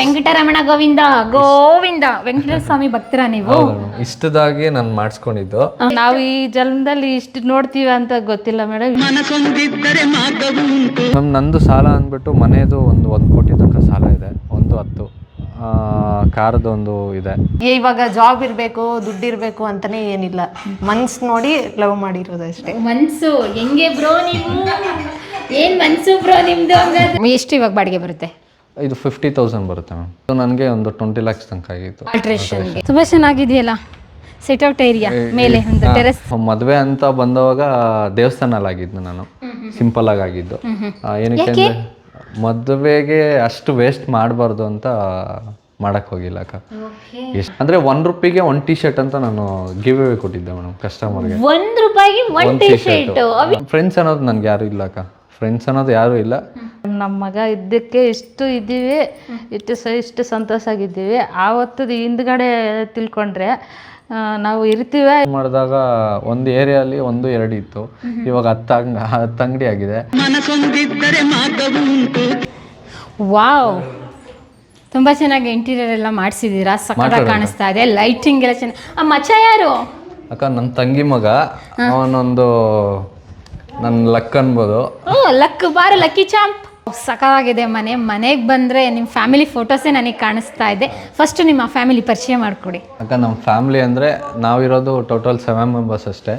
ವೆಂಕಟರಮಣ ಗೋವಿಂದ ಗೋವಿಂದ. ವೆಂಕಟೇಶ್ವರ ಸ್ವಾಮಿ ಭಕ್ತರ ನೀವು? ಇಷ್ಟದಾಗಿ ನಾನು ಮಾಡಿಸ್ಕೊಂಡಿದ್ದು. ನಾವು ಈ ಜನ್ಮದಲ್ಲಿ ಇಷ್ಟು ನೋಡ್ತೀವಿ ಅಂತ ಗೊತ್ತಿಲ್ಲ ಮೇಡಮ್ ನಮ್ ನಂದು ಸಾಲ ಅಂದ್ಬಿಟ್ಟು ಮನೆಯದು ಒಂದು ಒಂದು ಕೋಟಿ ತನಕ ಸಾಲ ಇದೆ. ಒಂದು ಹತ್ತು. ಕಾರದ ಒಂದು ಇದೆ. ಇವಾಗ ಜಾಬ್ ಇರಬೇಕು ದುಡ್ಡು ಇರಬೇಕು ಅಂತಾನೆ ಏನಿಲ್ಲ. ಮನ್ಸ್ ನೋಡಿ ಲವ್ ಮಾಡಿರೋದು ಅಷ್ಟೇ. ಮನ್ಸು ಹೆಂಗೆ ಬ್ರೋ ನೀವು? ಏನ್ ಮನ್ಸು ಬ್ರೋ ನಿಮ್ದು ಹಂಗಾದ್ರೆ? ಎಷ್ಟು ಇವಾಗ ಬಾಡಿಗೆ ಬರುತ್ತೆ? ಇದು ಫಿಫ್ಟಿ ತೌಸಂಡ್ ಬರುತ್ತೆ ಮ್ಯಾಮ್ ನನಗೆ ಒಂದು ಟ್ವೆಂಟಿ ಲ್ಯಾಕ್ಸ್ ತನಕ ಆಗಿತ್ತು. ಆಲ್ಟ್ರೇಷನ್ಗೆ ತುಂಬಾ ಚೆನ್ನಾಗಿದೆಯಲ್ಲ? ಸಿಟ್ಔಟ್ ಏರಿಯಾ ಮೇಲೆ ಒಂದು ಟೆರೆಸ್ ಮದುವೆ ಅಂತ ಬಂದವಾಗ ದೇವಸ್ಥಾನಲ್ಲಿ ಆಗಿದ್ದು ನಾನು. ಸಿಂಪಲ್ ಆಗಿ ಆಗಿದ್ದು. ಆ, ಏನಕ್ಕೆ ಅಂದ್ರೆ ಮದುವೆಗೆ ಅಷ್ಟು ವೇಸ್ಟ್ ಮಾಡಬಾರ್ದು ಅಂತ ಮಾಡಕ್ ಹೋಗಿಲ್ಲ ಅಕ್ಕ. ಎಷ್ಟು ಅಂದ್ರೆ ಒನ್ ರುಪಿಗೆ ಒನ್ ಟಿ ಶರ್ಟ್ ಅಂತ ನಾನು ಗಿವ್ ಅವೇ ಕೊಟ್ಟಿದ್ದೆ ಮೇಡಮ್ ಕಸ್ಟಮರ್ಗೆ ಒಂದ್ ರೂಪಾಯಿಗೆ ಒನ್ ಟಿ ಶರ್ಟ್ ಫ್ರೆಂಡ್ಸ್ ಅನ್ನೋದು ನನ್ಗೆ ಯಾರು ಇಲ್ಲ ಅಕ್ಕ. ಫ್ರೆಂಡ್ಸ್ ಅನ್ನೋದು ಯಾರು ಇಲ್ಲ. ನಮ್ಮ ಮಗ ಇದ್ದಕ್ಕೆ ಇಷ್ಟು ಇದ್ದೀವಿ ಇಷ್ಟು ಸ ಇಷ್ಟು ಸಂತೋಷ ಆಗಿದ್ದೀವಿ. ಆವತ್ತದ ಹಿಂದ್ಗಡೆ ತಿಳ್ಕೊಂಡ್ರೆ ಆ, ನಾವು ಇರ್ತೀವಿ? ಮಾಡಿದಾಗ ಒಂದು ಏರಿಯಾಲಿ ಒಂದು ಎರಡು ಇತ್ತು. ಇವಾಗ ಹತ್ತು ಅಂಗ ಹತ್ತು ಅಂಗಡಿ ಆಗಿದೆ. ವಾವ್! ತುಂಬಾ ಚೆನ್ನಾಗಿ ಇಂಟೀರಿಯರ್ ಎಲ್ಲ ಮಾಡಿಸಿದೀರಾ ಸಕ್ಕತ್ತಾಗಿ ಕಾಣಿಸ್ತಾ ಇದೆ. ಲೈಟಿಂಗ್ ಎಲ್ಲ ಚೆನ್ನಾಗಿ ಆ ಮಚ್ಚ ಯಾರು? ಅಕ್ಕ ನನ್ನ ತಂಗಿ ಮಗ. ಅವನೊಂದು ನನ್ನ ಲಕ್ ಅನ್ಬೋದು. ಹ್ಞೂ ಲಕ್ ಬಾರು ಲಕ್ಕಿ ಚಾಂಪ್. ಸಖತ್ತಾಗಿದೆ ಮನೆ. ಮನೆಗೆ ಬಂದ್ರೆ ನಿಮ್ಮ ಫ್ಯಾಮಿಲಿ ಫೋಟೋಸೇ ನನಗೆ ಕಾಣಿಸ್ತಾ ಇದೆ. ಫಸ್ಟ್ ನಿಮ್ಮ ಫ್ಯಾಮಿಲಿ ಪರಿಚಯ ಮಾಡಿಕೊಡಿ. ಅಕ್ಕ ನಮ್ಮ ಫ್ಯಾಮಿಲಿ ಅಂದರೆ ನಾವಿರೋದು ಟೋಟಲ್ ಸೆವೆನ್ ಮೆಂಬರ್ಸ್ ಅಷ್ಟೇ.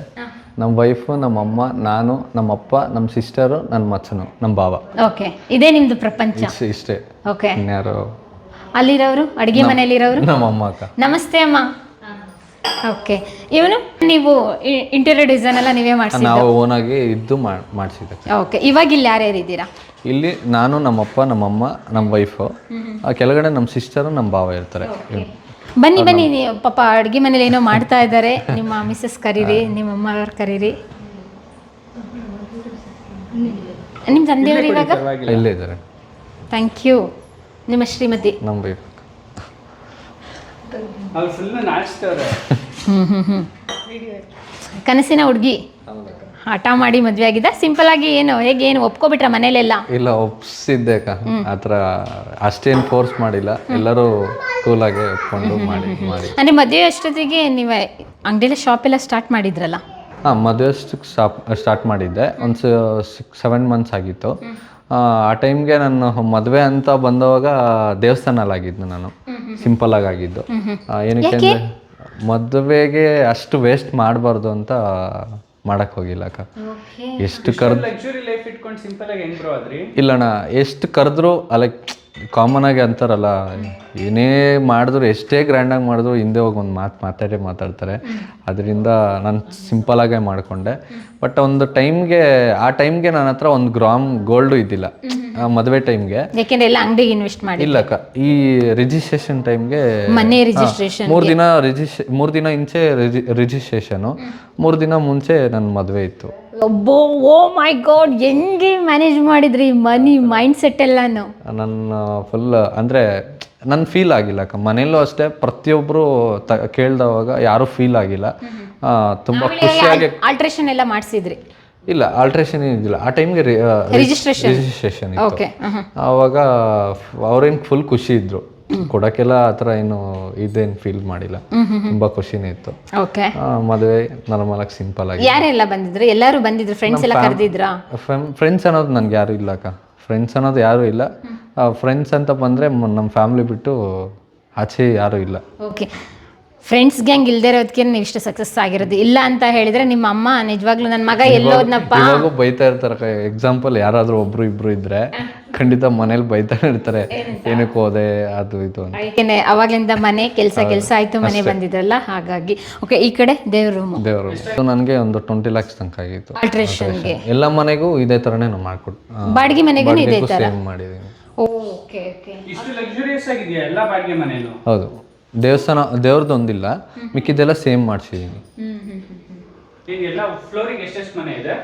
ನಮ್ಮ ವೈಫು ನಮ್ಮ ಅಮ್ಮ ನಾನು ನಮ್ಮ ಅಪ್ಪ ನಮ್ಮ ಸಿಸ್ಟರು ನನ್ನ ಮಚ್ಚನು ನಮ್ಮ ಭಾವ. ಓಕೆ ಇದೇ ನಿಮ್ದು ಪ್ರಪಂಚ. ಇಷ್ಟೇ ಇಷ್ಟೇ. ಓಕೆ ಇನ್ಯಾರು ಅಲ್ಲಿರೋರು? ಅಡಿಗೆ ಮನೆಯಲ್ಲಿರೋರು? ನಮ್ಮ ಅಮ್ಮ ಅಕ್ಕ. ನಮಸ್ತೆ ಅಮ್ಮ. ಓಕೆ ಇವನು ನೀವು ಇಂಟೀರಿಯರ್ ಡಿಸೈನ್ ಎಲ್ಲ ನೀವೇ ಮಾಡಿಸಿ ನಾವು ಓನಾಗಿ ಇದ್ದು ಮಾಡಿಸಿದ್ದೆ ಓಕೆ ಇವಾಗ ಇಲ್ಲಿ ಯಾರ್ಯಾರು ಇದ್ದೀರಾ? ಇಲ್ಲಿ ನಾನು ನಮ್ಮಪ್ಪ ನಮ್ಮಮ್ಮ ನಮ್ಮ ವೈಫು ಆ ಕೆಳಗಡೆ ನಮ್ಮ ಸಿಸ್ಟರು ನಮ್ಮ ಭಾವ ಇರ್ತಾರೆ. ಬನ್ನಿ ಬನ್ನಿ. ಪಾಪ ಅಡುಗೆ ಮನೇಲಿ ಏನೋ ಮಾಡ್ತಾ ಇದ್ದಾರೆ. ನಿಮ್ಮ ಮಿಸ್ಸಸ್ ಕರೀರಿ ನಿಮ್ಮ ಅಮ್ಮ ಅವ್ರು ಕರೀರಿ. ನಿಮ್ಮ ತಂದೆಯವರು ಇವಾಗ? ಇಲ್ಲೇ ಇದ್ದಾರೆ. ಥ್ಯಾಂಕ್ ಯು ನಿಮ್ಮ ಶ್ರೀಮತಿ? ನಮ್ಮ ವೈಫ್ ಅವ್ರು ಫುಲ್ ನಾಚ್ತವ್ರೆ ಕನಸಿನ ಹುಡುಗಿ. ಹಠ ಮಾಡಿ ಮದ್ವೆ ಆಗಿದ್ದ. ಸಿಂಪಲ್ ಆಗಿ ಏನು ಹೇಗೆ ಏನು ಒಪ್ಕೊಬಿಟ್ರ ಮನೇಲೆಲ್ಲ? ಇಲ್ಲ ಒಪ್ಸಿದ್ದೆ ಅಕ್ಕ. ಆ ಥರ ಅಷ್ಟೇನು ಫೋರ್ಸ್ ಮಾಡಿಲ್ಲ. ಎಲ್ಲರೂ ಕೂಲಾಗಿ ಒಪ್ಕೊಂಡು ಮಾಡಿ ಮಾಡಿ. ಅಂದ್ರೆ ಮದುವೆ ಅಷ್ಟೊತ್ತಿಗೆ ನೀವು ಅಂಗಡಿಯಲ್ಲಿ ಶಾಪ್ ಎಲ್ಲ ಸ್ಟಾರ್ಟ್ ಮಾಡಿದ್ರಲ್ಲ? ಹಾಂ ಮದುವೆ ಅಷ್ಟಕ್ಕೆ ಸ್ಟಾಪ್ ಸ್ಟಾರ್ಟ್ ಮಾಡಿದ್ದೆ. ಒಂದು ಸಿಕ್ಸ್ ಸೆವೆನ್ ಮಂತ್ಸ್ ಆಗಿತ್ತು. ಆ, ಆ ಟೈಮ್ಗೆ ನಾನು ಮದುವೆ ಅಂತ ಬಂದವಾಗ ದೇವಸ್ಥಾನಲ್ಲಾಗಿದ್ದು ನಾನು. ಸಿಂಪಲ್ ಆಗಿ ಆಗಿದ್ದು ಏನಕ್ಕೆ ಅಂದ್ರೆ ಮದುವೆಗೆ ಅಷ್ಟು ವೇಸ್ಟ್ ಮಾಡಬಾರ್ದು ಅಂತ ಮಾಡಕ್ ಹೋಗಿಲ್ಲ ಅಕ್ಕ. ಎಷ್ಟು ಕರ್ ಲಕ್ಸುರಿ ಲೈಫ್ ಇಟ್ಕೊಂಡು ಸಿಂಪಲ್ ಆಗಿ ಹೆಂಗ್ ಬ್ರೋ ಆದ್ರಿ? ಇಲ್ಲಣ್ಣ ಎಷ್ಟು ಕರೆದ್ರು ಅಲ್ಲ ಕಾಮನ್ ಆಗಿ ಅಂತಾರಲ್ಲ ಏನೇ ಮಾಡಿದ್ರು ಎಷ್ಟೇ ಗ್ರ್ಯಾಂಡಾಗಿ ಮಾಡಿದ್ರು ಹಿಂದೆ ಹೋಗಿ ಒಂದು ಮಾತು ಮಾತಾಡೇ ಮಾತಾಡ್ತಾರೆ. ಅದರಿಂದ ನಾನು ಸಿಂಪಲ್ ಆಗೇ ಮಾಡಿಕೊಂಡೆ. ಬಟ್ ಒಂದು ಟೈಮ್ಗೆ ಆ ಟೈಮ್ಗೆ ನನ್ನ ಹತ್ರ ಒಂದು ಗ್ರಾಮ್ ಗೋಲ್ಡು ಇದ್ದಿಲ್ಲ. ಆ ಮದುವೆ ಟೈಮ್ಗೆ ಯಾಕೆಂದ್ರೆ ಎಲ್ಲ ಅಂಗಡಿಗೆ ಇನ್ವೆಸ್ಟ್ ಮಾಡಿ ಇಲ್ಲ ಅಕ್ಕ ಈ ರಿಜಿಸ್ಟ್ರೇಷನ್ ಟೈಮ್ಗೆ ಮನೆ ರಿಜಿಸ್ಟ್ರೇಷನ್ ಮೂರು ದಿನ ರಿಜಿಸ್ಟ್ರೇ ಮೂರು ದಿನ ಇಂಚೆ ರಿಜಿಸ್ಟ್ರೇಷನು ಮೂರು ದಿನ ಮುಂಚೆ ನನ್ನ ಮದುವೆ ಇತ್ತು. ಒಬ್ಬೋ ಓ ಮೈ ಗಾಡ್ ಹೆಂಗೆ ಮ್ಯಾನೇಜ್ ಮಾಡಿದ್ರಿ ಮನಿ ಮೈಂಡ್ ಸೆಟ್ ಎಲ್ಲಾನು? ನನ್ನ ಫುಲ್ ಅಂದರೆ ನನ್ನ ಫೀಲ್ ಆಗಿಲ್ಲ ಅಕ್ಕ. ಮನೇಲೂ ಅಷ್ಟೇ ಪ್ರತಿಯೊಬ್ಬರು ತ ಕೇಳ್ದವಾಗ ಯಾರೂ ಫೀಲ್ ಆಗಿಲ್ಲ. ತುಂಬಾ ತುಂಬ ಖುಷಿಯಾಗಿ ಆಲ್ಟ್ರೇಷನ್ ಎಲ್ಲ ಮಾಡಿಸಿದ್ರಿ. ಇಲ್ಲ ಆಲ್ಟ್ರೇಷನ್ ಏನಿಲ್ಲ ಆ ಟೈಮ್ಗೆ Registration. ರಿಜಿಸ್ಟ್ರೇಷನ್ ಇತ್ತು. ಓಕೆ ಆವಾಗ ಅವ್ರೇನು ಫುಲ್ ಖುಷಿ ಇದ್ರು. ಕೊಡೋಕ್ಕೆಲ್ಲ ಆ ಥರ ಏನು ಇದೇನು ಫೀಲ್ ಮಾಡಿಲ್ಲ. ತುಂಬ ಖುಷಿನೇ ಇತ್ತು. ಓಕೆ. ಮದುವೆ ನಾರ್ಮಲ್ ಆಗಿ ಸಿಂಪಲ್ ಆಗಿ ಯಾರೆಲ್ಲ ಬಂದಿದ್ರು? ಎಲ್ಲರೂ ಬಂದಿದ್ರು? ಫ್ರೆಂಡ್ಸ್ ಎಲ್ಲ ಕರೆದಿದ್ರಾ? ಫ್ರೆಂಡ್ಸ್ ಅನ್ನೋದು ನನಗೆ ಯಾರು ಇಲ್ಲ ಅಕ್ಕ. ಫ್ರೆಂಡ್ಸ್ ಅನ್ನೋದು ಯಾರು ಇಲ್ಲ. ಫ್ರೆಂಡ್ಸ್ ಅಂತ ಬಂದ್ರೆ ನಮ್ಮ ಫ್ಯಾಮಿಲಿ ಬಿಟ್ಟು ಆಚೆ ಯಾರು ಇಲ್ಲ. ಓಕೆ. ಫ್ರೆಂಡ್ಸ್ ಗ್ಯಾಂಗ್ ಇಲ್ದೇ ಇರೋದಕ್ಕೆ ನೀವು ಇಷ್ಟು ಸಕ್ಸಸ್ ಆಗಿರೋದು? ಇಲ್ಲ ಅಂತ ಹೇಳಿದ್ರೆ ನಿಮ್ಮ ಅಮ್ಮ ನಿಜವಾಗ್ಲೂ ನನ್ನ ಮಗ ಎಲ್ಲೋದ್ನಪ್ಪ? ಇವಾಗೂ ಬೈತಾ ಇರ್ತಾರೆ ಎಕ್ಸಾಂಪಲ್ ಯಾರಾದರೂ ಒಬ್ರು ಇಬ್ರು ಇದ್ರೆ ಖಂಡಿತ ಮನೇಲಿ ಬೈತಾನೆ ಇರ್ತಾರೆ. ಏನಕ್ಕೆ ಹೋದೆ ಅದು ಇದು ಅಂತ. ಏನೇ ಅವಾಗ್ಲಿಂದ ಮನೆ ಕೆಲಸ ಕೆಲಸ ಆಯ್ತು ಮನೆ ಬಂದಿದ್ರಲ್ಲ ಹಾಗಾಗಿ. ಓಕೆ ಈ ಕಡೆ ದೇವ್ರ ದೇವ್ರ ದೇವರು ನನಗೆ ಒಂದು ಟ್ವೆಂಟಿ ಲ್ಯಾಕ್ಸ್ ತನಕ ಆಗಿತ್ತು. ಆಲ್ಟ್ರೇಷನ್ಗೆ ಎಲ್ಲ ಮನೆಗೂ ಇದೇ ಥರನೇ ನಾವು ಮಾಡ್ಕೊಟ್ಟು ಬಾಡಿಗೆ ಮನೆಗೂ ಇದೇ ತರ? ಸೇಮ್ ಮಾಡಿದ್ದೀನಿ ಓಕೆ ಓಕೆ ಇಷ್ಟು ಲಕ್ಸುರಿಯಸ್ ಆಗಿದೆಯಾ ಎಲ್ಲ ಬಾಡಿಗೆ ಮನೆಯಲ್ಲೂ? ಹೌದು. ದೇವಸ್ಥಾನ ದೇವ್ರದ್ದು ಒಂದಿಲ್ಲ. ಮಿಕ್ಕಿದ್ದೆಲ್ಲ ಸೇಮ್ ಮಾಡಿಸಿದ್ದೀನಿ ಈಗ ಎಲ್ಲ ಫ್ಲೋರಿಗೆ ಎಷ್ಟೆಷ್ಟು ಮನೆ ಇದೆ?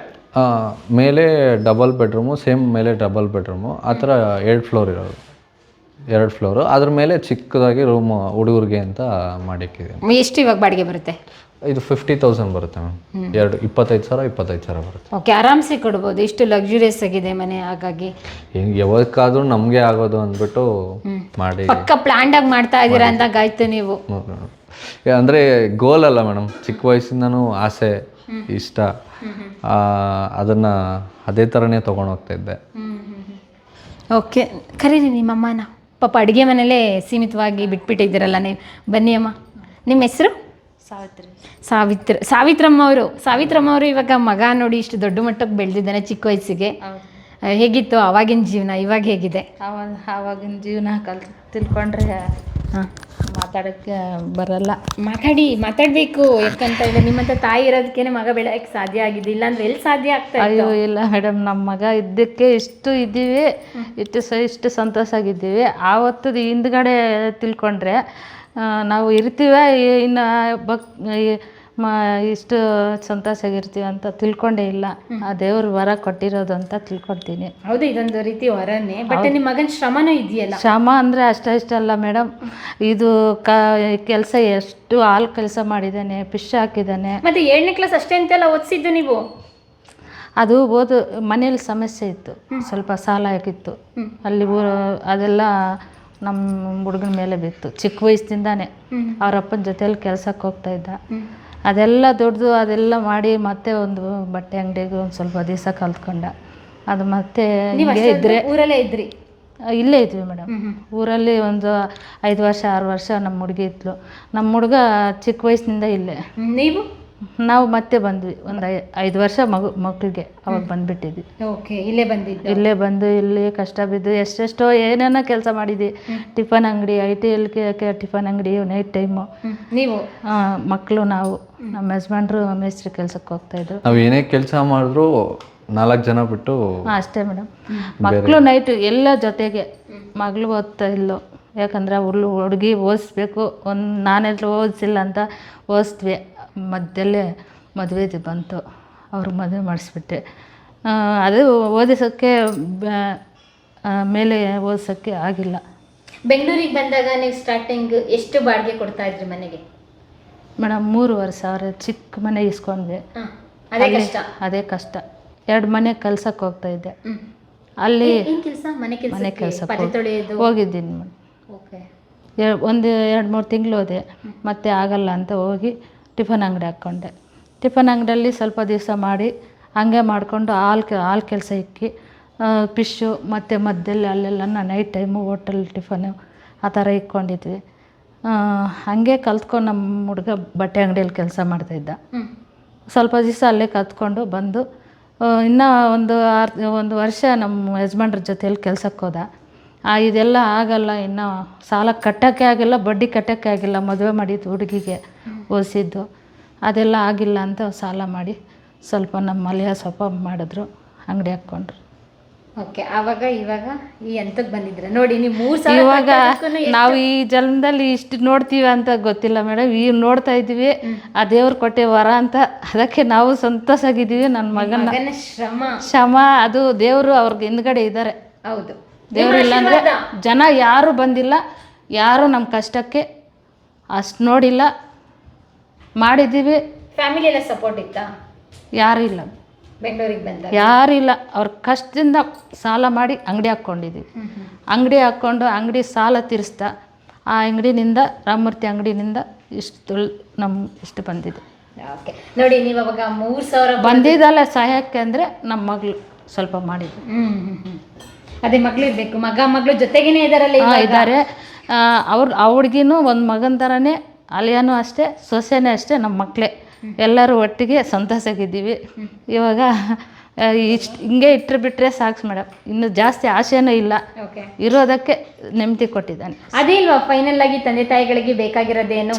ಮೇಲೆ ಡಬಲ್ ಬೆಡ್ರೂಮು ಸೇಮ್ ಮೇಲೆ ಡಬಲ್ ಬೆಡ್ರೂಮು ಆ ಥರ ಎರಡು ಫ್ಲೋರ್ ಇರೋದು. ಎರಡು ಫ್ಲೋರು ಅದ್ರ ಮೇಲೆ ಚಿಕ್ಕದಾಗಿ ರೂಮ್ ಹುಡುಗರಿಗೆ ಅಂತ ಮಾಡಿಕ್ಕಿದ್ದೀನಿ ಎಷ್ಟು ಇವಾಗ ಬಾಡಿಗೆ ಬರುತ್ತೆ? ಇದು ಫಿಫ್ಟಿ ತೌಸಂಡ್ ಬರುತ್ತೆ ಮ್ಯಾಮ್ ಎರಡು ಇಪ್ಪತ್ತೈದು ಸಾವಿರ ಇಪ್ಪತ್ತೈದು ಸಾವಿರ ಬರುತ್ತೆ. ಓಕೆ ಆರಾಮ್ಸೆ ಕೊಡ್ಬೋದು. ಇಷ್ಟು ಲಕ್ಸುರಿಯಸ್ ಆಗಿದೆ ಮನೆ ಹಾಗಾಗಿ. ಹಿಂಗೆ ಯಾವಕ್ಕಾದ್ರೂ ನಮಗೆ ಆಗೋದು ಅಂದ್ಬಿಟ್ಟು ಮಾಡಿ. ಪಕ್ಕ ಪ್ಲ್ಯಾಂಡ್ ಆಗಿ ಮಾಡ್ತಾ ಇದ್ದೀರಾ ಅಂದಾಗಾಯ್ತು ನೀವು. ಅಂದರೆ ಗೋಲ್ ಅಲ್ಲ ಮೇಡಮ್ ಚಿಕ್ಕ ವಯಸ್ಸಿಂದನೂ ಆಸೆ ಇಷ್ಟ. ಅದನ್ನ ಅದೇ ಥರನೇ ತೊಗೊಂಡು ಹೋಗ್ತಾ ಇದ್ದೆ. ಓಕೆ. ಕರೀರಿ ನಿಮ್ಮಮ್ಮನ ಪಾಪ ಅಡುಗೆ ಮನೇಲೇ ಸೀಮಿತವಾಗಿ ಬಿಟ್ಬಿಟ್ಟಿದ್ದೀರಲ್ಲ ನೀವು. ಬನ್ನಿ ಅಮ್ಮ. ನಿಮ್ಮ ಹೆಸರು? ಸಾವಿತ್ರಿ. ಸಾವಿತ್ರ. ಸಾವಿತ್ರಮ್ಮ ಅವರು. ಸಾವಿತ್ರಮ್ಮ ಅವರು ಇವಾಗ ಮಗ ನೋಡಿ ಇಷ್ಟು ದೊಡ್ಡ ಮಟ್ಟಕ್ಕೆ ಬೆಳೆದಿದ್ದಾನೆ ಚಿಕ್ಕ ವಯಸ್ಸಿಗೆ. ಹೇಗಿತ್ತು ಆವಾಗಿನ ಜೀವನ? ಇವಾಗ ಹೇಗಿದೆ? ಆವಾಗ ಆವಾಗಿನ ಜೀವನ ಕಲ್ ತಿಳ್ಕೊಂಡ್ರೆ ಹಾಂ. ಮಾತಾಡೋಕ್ಕೆ ಬರಲ್ಲ. ಮಾತಾಡಿ, ಮಾತಾಡಬೇಕು. ಯಾಕಂತ ಹೇಳಿದ್ರೆ ನಿಮ್ಮಂತ ತಾಯಿ ಇರೋದಕ್ಕೇನೆ ಮಗ ಬೆಳೆಯಕ್ಕೆ ಸಾಧ್ಯ ಆಗಿದೆ. ಇಲ್ಲಾಂದ್ರೆ ಎಲ್ಲಿ ಸಾಧ್ಯ ಆಗ್ತಾ? ಅಯ್ಯೋ, ಇಲ್ಲ ಮೇಡಮ್. ನಮ್ಮ ಮಗ ಇದ್ದಕ್ಕೆ ಇಷ್ಟು ಇದ್ದೀವಿ, ಇಷ್ಟು ಸ, ಇಷ್ಟು ಸಂತೋಷ ಆಗಿದ್ದೀವಿ. ಆವತ್ತದ ಹಿಂದ್ಗಡೆ ತಿಳ್ಕೊಂಡ್ರೆ ನಾವು ಇರ್ತೀವ ಇನ್ನು ಈ ಮ ಇಷ್ಟು ಸಂತೋಷಾಗಿರ್ತೀವಿ ಅಂತ ತಿಳ್ಕೊಂಡೇ ಇಲ್ಲ. ಆ ದೇವ್ರ ವರ ಕೊಟ್ಟಿರೋದು ಅಂತ ತಿಳ್ಕೊಡ್ತೀನಿ ಹೌದು ಇದೊಂದು ರೀತಿ ವರನೇ. ಬಟ್ ನಿಮ್ಮ ಮಗನ ಶ್ರಮನೂ ಇದೆಯಲ್ಲ? ಶ್ರಮ ಅಂದ್ರೆ ಅಷ್ಟೇ ಅಲ್ಲ ಮೇಡಮ್. ಇದು ಕ ಕೆಲಸ ಎಷ್ಟು ಹಾಲು ಕೆಲಸ ಮಾಡಿದ್ದಾನೆ ಫಿಶ್ ಹಾಕಿದ್ದಾನೆ. ಮತ್ತೆ ಏಳನೇ ಕ್ಲಾಸ್ ಅಷ್ಟೇ ಅಂತೆಲ್ಲ ಓದಿಸಿದ್ದು ನೀವು? ಅದು ಓದು ಮನೇಲಿ ಸಮಸ್ಯೆ ಇತ್ತು. ಸ್ವಲ್ಪ ಸಾಲ ಹಾಕಿತ್ತು ಅಲ್ಲಿ ಊರು ಅದೆಲ್ಲ ನಮ್ಮ ಹುಡುಗನ ಮೇಲೆ ಬಿತ್ತು. ಚಿಕ್ಕ ವಯಸ್ಸಿಂದಾನೆ ಅವರಪ್ಪನ ಜೊತೆಯಲ್ಲಿ ಕೆಲ್ಸಕ್ಕೆ ಹೋಗ್ತಾ ಇದ್ದ. ಅದೆಲ್ಲ ದೊಡ್ಡದು ಅದೆಲ್ಲ ಮಾಡಿ ಮತ್ತೆ ಒಂದು ಬಟ್ಟೆ ಅಂಗಡಿಗೆ ಒಂದು ಸ್ವಲ್ಪ ದಿವಸ ಕಲ್ತ್ಕೊಂಡ. ಅದು ಮತ್ತೆ ಇದ್ರೆ ಊರಲ್ಲೇ ಇದ್ರಿ? ಇಲ್ಲೇ ಇದ್ವಿ ಮೇಡಮ್ ಊರಲ್ಲಿ ಒಂದು ಐದು ವರ್ಷ ಆರು ವರ್ಷ ನಮ್ಮ ಹುಡುಗಿ ಇದ್ಲು. ನಮ್ಮ ಹುಡುಗ ಚಿಕ್ಕ ವಯಸ್ಸಿನಿಂದ ಇಲ್ಲೇ. ನೀವು? ನಾವು ಮತ್ತೆ ಬಂದ್ವಿ. ಒಂದು ಐದು ವರ್ಷ ಮಗು ಮಕ್ಕಳಿಗೆ ಅವಾಗ ಬಂದ್ಬಿಟ್ಟಿದ್ವಿ. ಓಕೆ ಇಲ್ಲೇ ಬಂದಿದ್ದು. ಇಲ್ಲೇ ಬಂದು ಇಲ್ಲಿ ಕಷ್ಟ ಬಿದ್ದು ಎಷ್ಟೆಷ್ಟೋ ಏನೇನೋ ಕೆಲಸ ಮಾಡಿದ್ವಿ. ಟಿಫನ್ ಅಂಗಡಿ ಐ ಟಿ ಎಲ್ ಟಿಫನ್ ಅಂಗಡಿ ನೈಟ್ ಟೈಮು. ನೀವು? ಮಕ್ಕಳು ನಾವು. ನಮ್ಮ ಹಸ್ಬೆಂಡ್ರು ಮೇಸ್ತ್ರಿ ಕೆಲ್ಸಕ್ಕೆ ಹೋಗ್ತಾಯಿದ್ರು ನಾವು ಏನೇ ಕೆಲಸ ಮಾಡಿದ್ರು ನಾಲ್ಕು ಜನ ಬಿಟ್ಟು ಹಾಂ ಅಷ್ಟೇ ಮೇಡಮ್. ಮಕ್ಕಳು ನೈಟು ಎಲ್ಲ ಜೊತೆಗೆ ಮಗಳು ಓದ್ತಾ ಇಲ್ಲೋ ಯಾಕಂದ್ರೆ ಹುಲ್ಲು ಹುಡುಗಿ ಓದಿಸ್ಬೇಕು. ಒಂದು ನಾನೆಲ್ಲ ಓದಿಸಿಲ್ಲ ಅಂತ ಓದಿಸ್ತೀವಿ ಮಧ್ಯಲ್ಲೇ ಮದುವೆದು ಬಂತು. ಅವ್ರಿಗೆ ಮದುವೆ ಮಾಡಿಸ್ಬಿಟ್ಟೆ. ಅದು ಓದಿಸೋಕ್ಕೆ ಮೇಲೆ ಓದಿಸೋಕ್ಕೆ ಆಗಿಲ್ಲ. ಬೆಂಗಳೂರಿಗೆ ಬಂದಾಗ ನೀವು ಸ್ಟಾರ್ಟಿಂಗ್ ಎಷ್ಟು ಬಾಡಿಗೆ ಕೊಡ್ತಾ ಇದ್ರಿ ಮನೆಗೆ? ಮೇಡಮ್ ಮೂರುವರೆ ಸಾವಿರ ಚಿಕ್ಕ ಮನೆ ಇಸ್ಕೊಂಡ್ವಿ. ಅದೇ ಅಲ್ಲಿ- ಕಷ್ಟ. ಅದೇ ಕಷ್ಟ. ಎರಡು ಮನೆ ಕೆಲ್ಸಕ್ಕೆ ಹೋಗ್ತಾ ಇದ್ದೆ. ಅಲ್ಲಿ ಏನ್ ಕೆಲಸ? ಮನೆ ಮನೆ ಕೆಲಸ ಕೆಲಸ ಪಾತ್ರೆ ತೊಳೆಯೋದು? ಹೋಗಿದ್ದೀನಿ ಮೇಡಮ್. ಓಕೆ. ಎ- ಒಂದು ಎರಡು ಮೂರು ತಿಂಗಳು ಹೋದೆ. ಮತ್ತೆ ಆಗಲ್ಲ ಅಂತ ಹೋಗಿ ಟಿಫನ್ ಅಂಗಡಿ ಹಾಕ್ಕೊಂಡೆ ಟಿಫನ್ ಅಂಗಡಿಯಲ್ಲಿ ಸ್ವಲ್ಪ ದಿವಸ ಮಾಡಿ ಹಂಗೆ ಮಾಡಿಕೊಂಡು ಹಾಲು ಕೆ ಹಾಲು ಕೆಲಸ ಇಕ್ಕಿ ಫಿಶ್ಶು ಮತ್ತು ಮಧ್ಯದಲ್ಲಿ ಅಲ್ಲೆಲ್ಲ ನೈಟ್ ಟೈಮು ಹೋಟೆಲ್ ಟಿಫನು ಆ ಥರ ಇಕ್ಕೊಂಡಿದ್ವಿ. ಹಂಗೆ ಕಲ್ತ್ಕೊಂಡು ನಮ್ಮ ಹುಡುಗ ಬಟ್ಟೆ ಅಂಗಡಿಯಲ್ಲಿ ಕೆಲಸ ಮಾಡ್ತಾಯಿದ್ದ ಸ್ವಲ್ಪ ದಿವಸ ಅಲ್ಲೇ ಕಲ್ತ್ಕೊಂಡು ಬಂದು ಇನ್ನೂ ಒಂದು ಆರು, ಒಂದು ವರ್ಷ ನಮ್ಮ ಯಜಮಾನ್ರ ಜೊತೆಯಲ್ಲಿ ಕೆಲ್ಸಕ್ಕೆ ಹೋದ. ಇದೆಲ್ಲ ಆಗಲ್ಲ, ಇನ್ನು ಸಾಲ ಕಟ್ಟೋಕ್ಕೆ ಆಗಿಲ್ಲ, ಬಡ್ಡಿ ಕಟ್ಟೋಕ್ಕೆ ಆಗಿಲ್ಲ, ಮದುವೆ ಮಾಡಿದ್ದು ಹುಡುಗಿಗೆ ಓದಿಸಿದ್ದು. ಅದೆಲ್ಲ ಆಗಿಲ್ಲ ಅಂತ ಸಾಲ ಮಾಡಿ ಸ್ವಲ್ಪ ನಮ್ಮ ಮಲೆಯ ಸ್ವಲ್ಪ ಮಾಡಿದ್ರು, ಅಂಗಡಿ ಹಾಕ್ಕೊಂಡ್ರು. ಓಕೆ ಆವಾಗ ಇವಾಗ ಈ ಹಂತಕ್ಕೆ ಬಂದಿದ್ರ ನೋಡಿ ನೀವು ಮೂರ್ ಸಾವಿರ ಇವಾಗ ನಾವು ಈ ಜನ್ಮದಲ್ಲಿ ಇಷ್ಟು ನೋಡ್ತೀವಿ ಅಂತ ಗೊತ್ತಿಲ್ಲ ಮೇಡಮ್ ಈಗ ನೋಡ್ತಾ ಇದ್ದೀವಿ. ಆ ದೇವ್ರು ಕೊಟ್ಟೆ ವರ ಅಂತ. ಅದಕ್ಕೆ ನಾವು ಸಂತೋಷಾಗಿದ್ದೀವಿ ನನ್ನ ಮಗನ ಮಗನ ಶ್ರಮ. ಶ್ರಮ ಅದು ದೇವರು ಅವ್ರಿಗೆ ಹಿಂದ್ಗಡೆ ಇದ್ದಾರೆ. ಹೌದು. ದೇವ್ರು ಇಲ್ಲ ಅಂದರೆ ಜನ ಯಾರು ಬಂದಿಲ್ಲ. ಯಾರು ನಮ್ಮ ಕಷ್ಟಕ್ಕೆ ಅಷ್ಟು ನೋಡಿಲ್ಲ. ಮಾಡಿದ್ದೀವಿ. ಫ್ಯಾಮಿಲಿ ಎಲ್ಲ ಸಪೋರ್ಟ್ ಇತ್ತಾ? ಯಾರು ಇಲ್ಲ. ಬೆಂಗಳೂರಿಗೆ ಬಂದಾಗ ಇಲ್ಲ. ಅವ್ರ ಕಷ್ಟದಿಂದ ಸಾಲ ಮಾಡಿ ಅಂಗಡಿ ಹಾಕ್ಕೊಂಡಿದ್ದೀವಿ ಅಂಗಡಿ ಹಾಕ್ಕೊಂಡು ಅಂಗಡಿ ಸಾಲ ತೀರಿಸ್ತಾ ಆ ಅಂಗಡಿನಿಂದ ರಾಮಮೂರ್ತಿ ಅಂಗಡಿನಿಂದ ಇಷ್ಟು ನಮ್ಮ ಇಷ್ಟು ಬಂದಿದೆ. ಓಕೆ. ನೋಡಿ ನೀವು ಅವಾಗ ಮೂರು ಸಾವಿರ ಬಂದಿದ್ದಲ್ಲ ಸಹಾಯಕ್ಕೆ ಅಂದರೆ ನಮ್ಮ ಮಗಳು ಸ್ವಲ್ಪ ಮಾಡಿದ್ವಿ. ಅದೇ ಮಗಳು ಇರಬೇಕು. ಮಗ ಮಗಳು ಜೊತೆಗೇನೆ ಇದಾರಲ್ಲ ಹಾಂ ಇದ್ದಾರೆ ಅವ್ರ ಹುಡ್ಗಿನೂ ಒಂದು ಮಗನ ಥರನೇ ಅಲಿಯಾನು ಅಷ್ಟೇ ಸೊಸೆನೇ ಅಷ್ಟೇ ನಮ್ಮ ಮಕ್ಕಳೇ ಎಲ್ಲರೂ ಒಟ್ಟಿಗೆ ಸಂತೋಷಕ್ಕಿದ್ದೀವಿ ಇವಾಗ ಇಷ್ಟು ಹಿಂಗೆ ಇಟ್ಟರೆ ಬಿಟ್ಟರೆ ಸಾಕು ಮೇಡಮ್ ಇನ್ನು ಜಾಸ್ತಿ ಆಸೆನೂ ಇಲ್ಲ. ಇರೋದಕ್ಕೆ ನೆಮ್ಮದಿ ಕೊಟ್ಟಿದ್ದಾನೆ. ಅದೇ ಇಲ್ವಾ ಫೈನಲ್ ಆಗಿ ತಂದೆ ತಾಯಿಗಳಿಗೆ ಬೇಕಾಗಿರೋದೇನು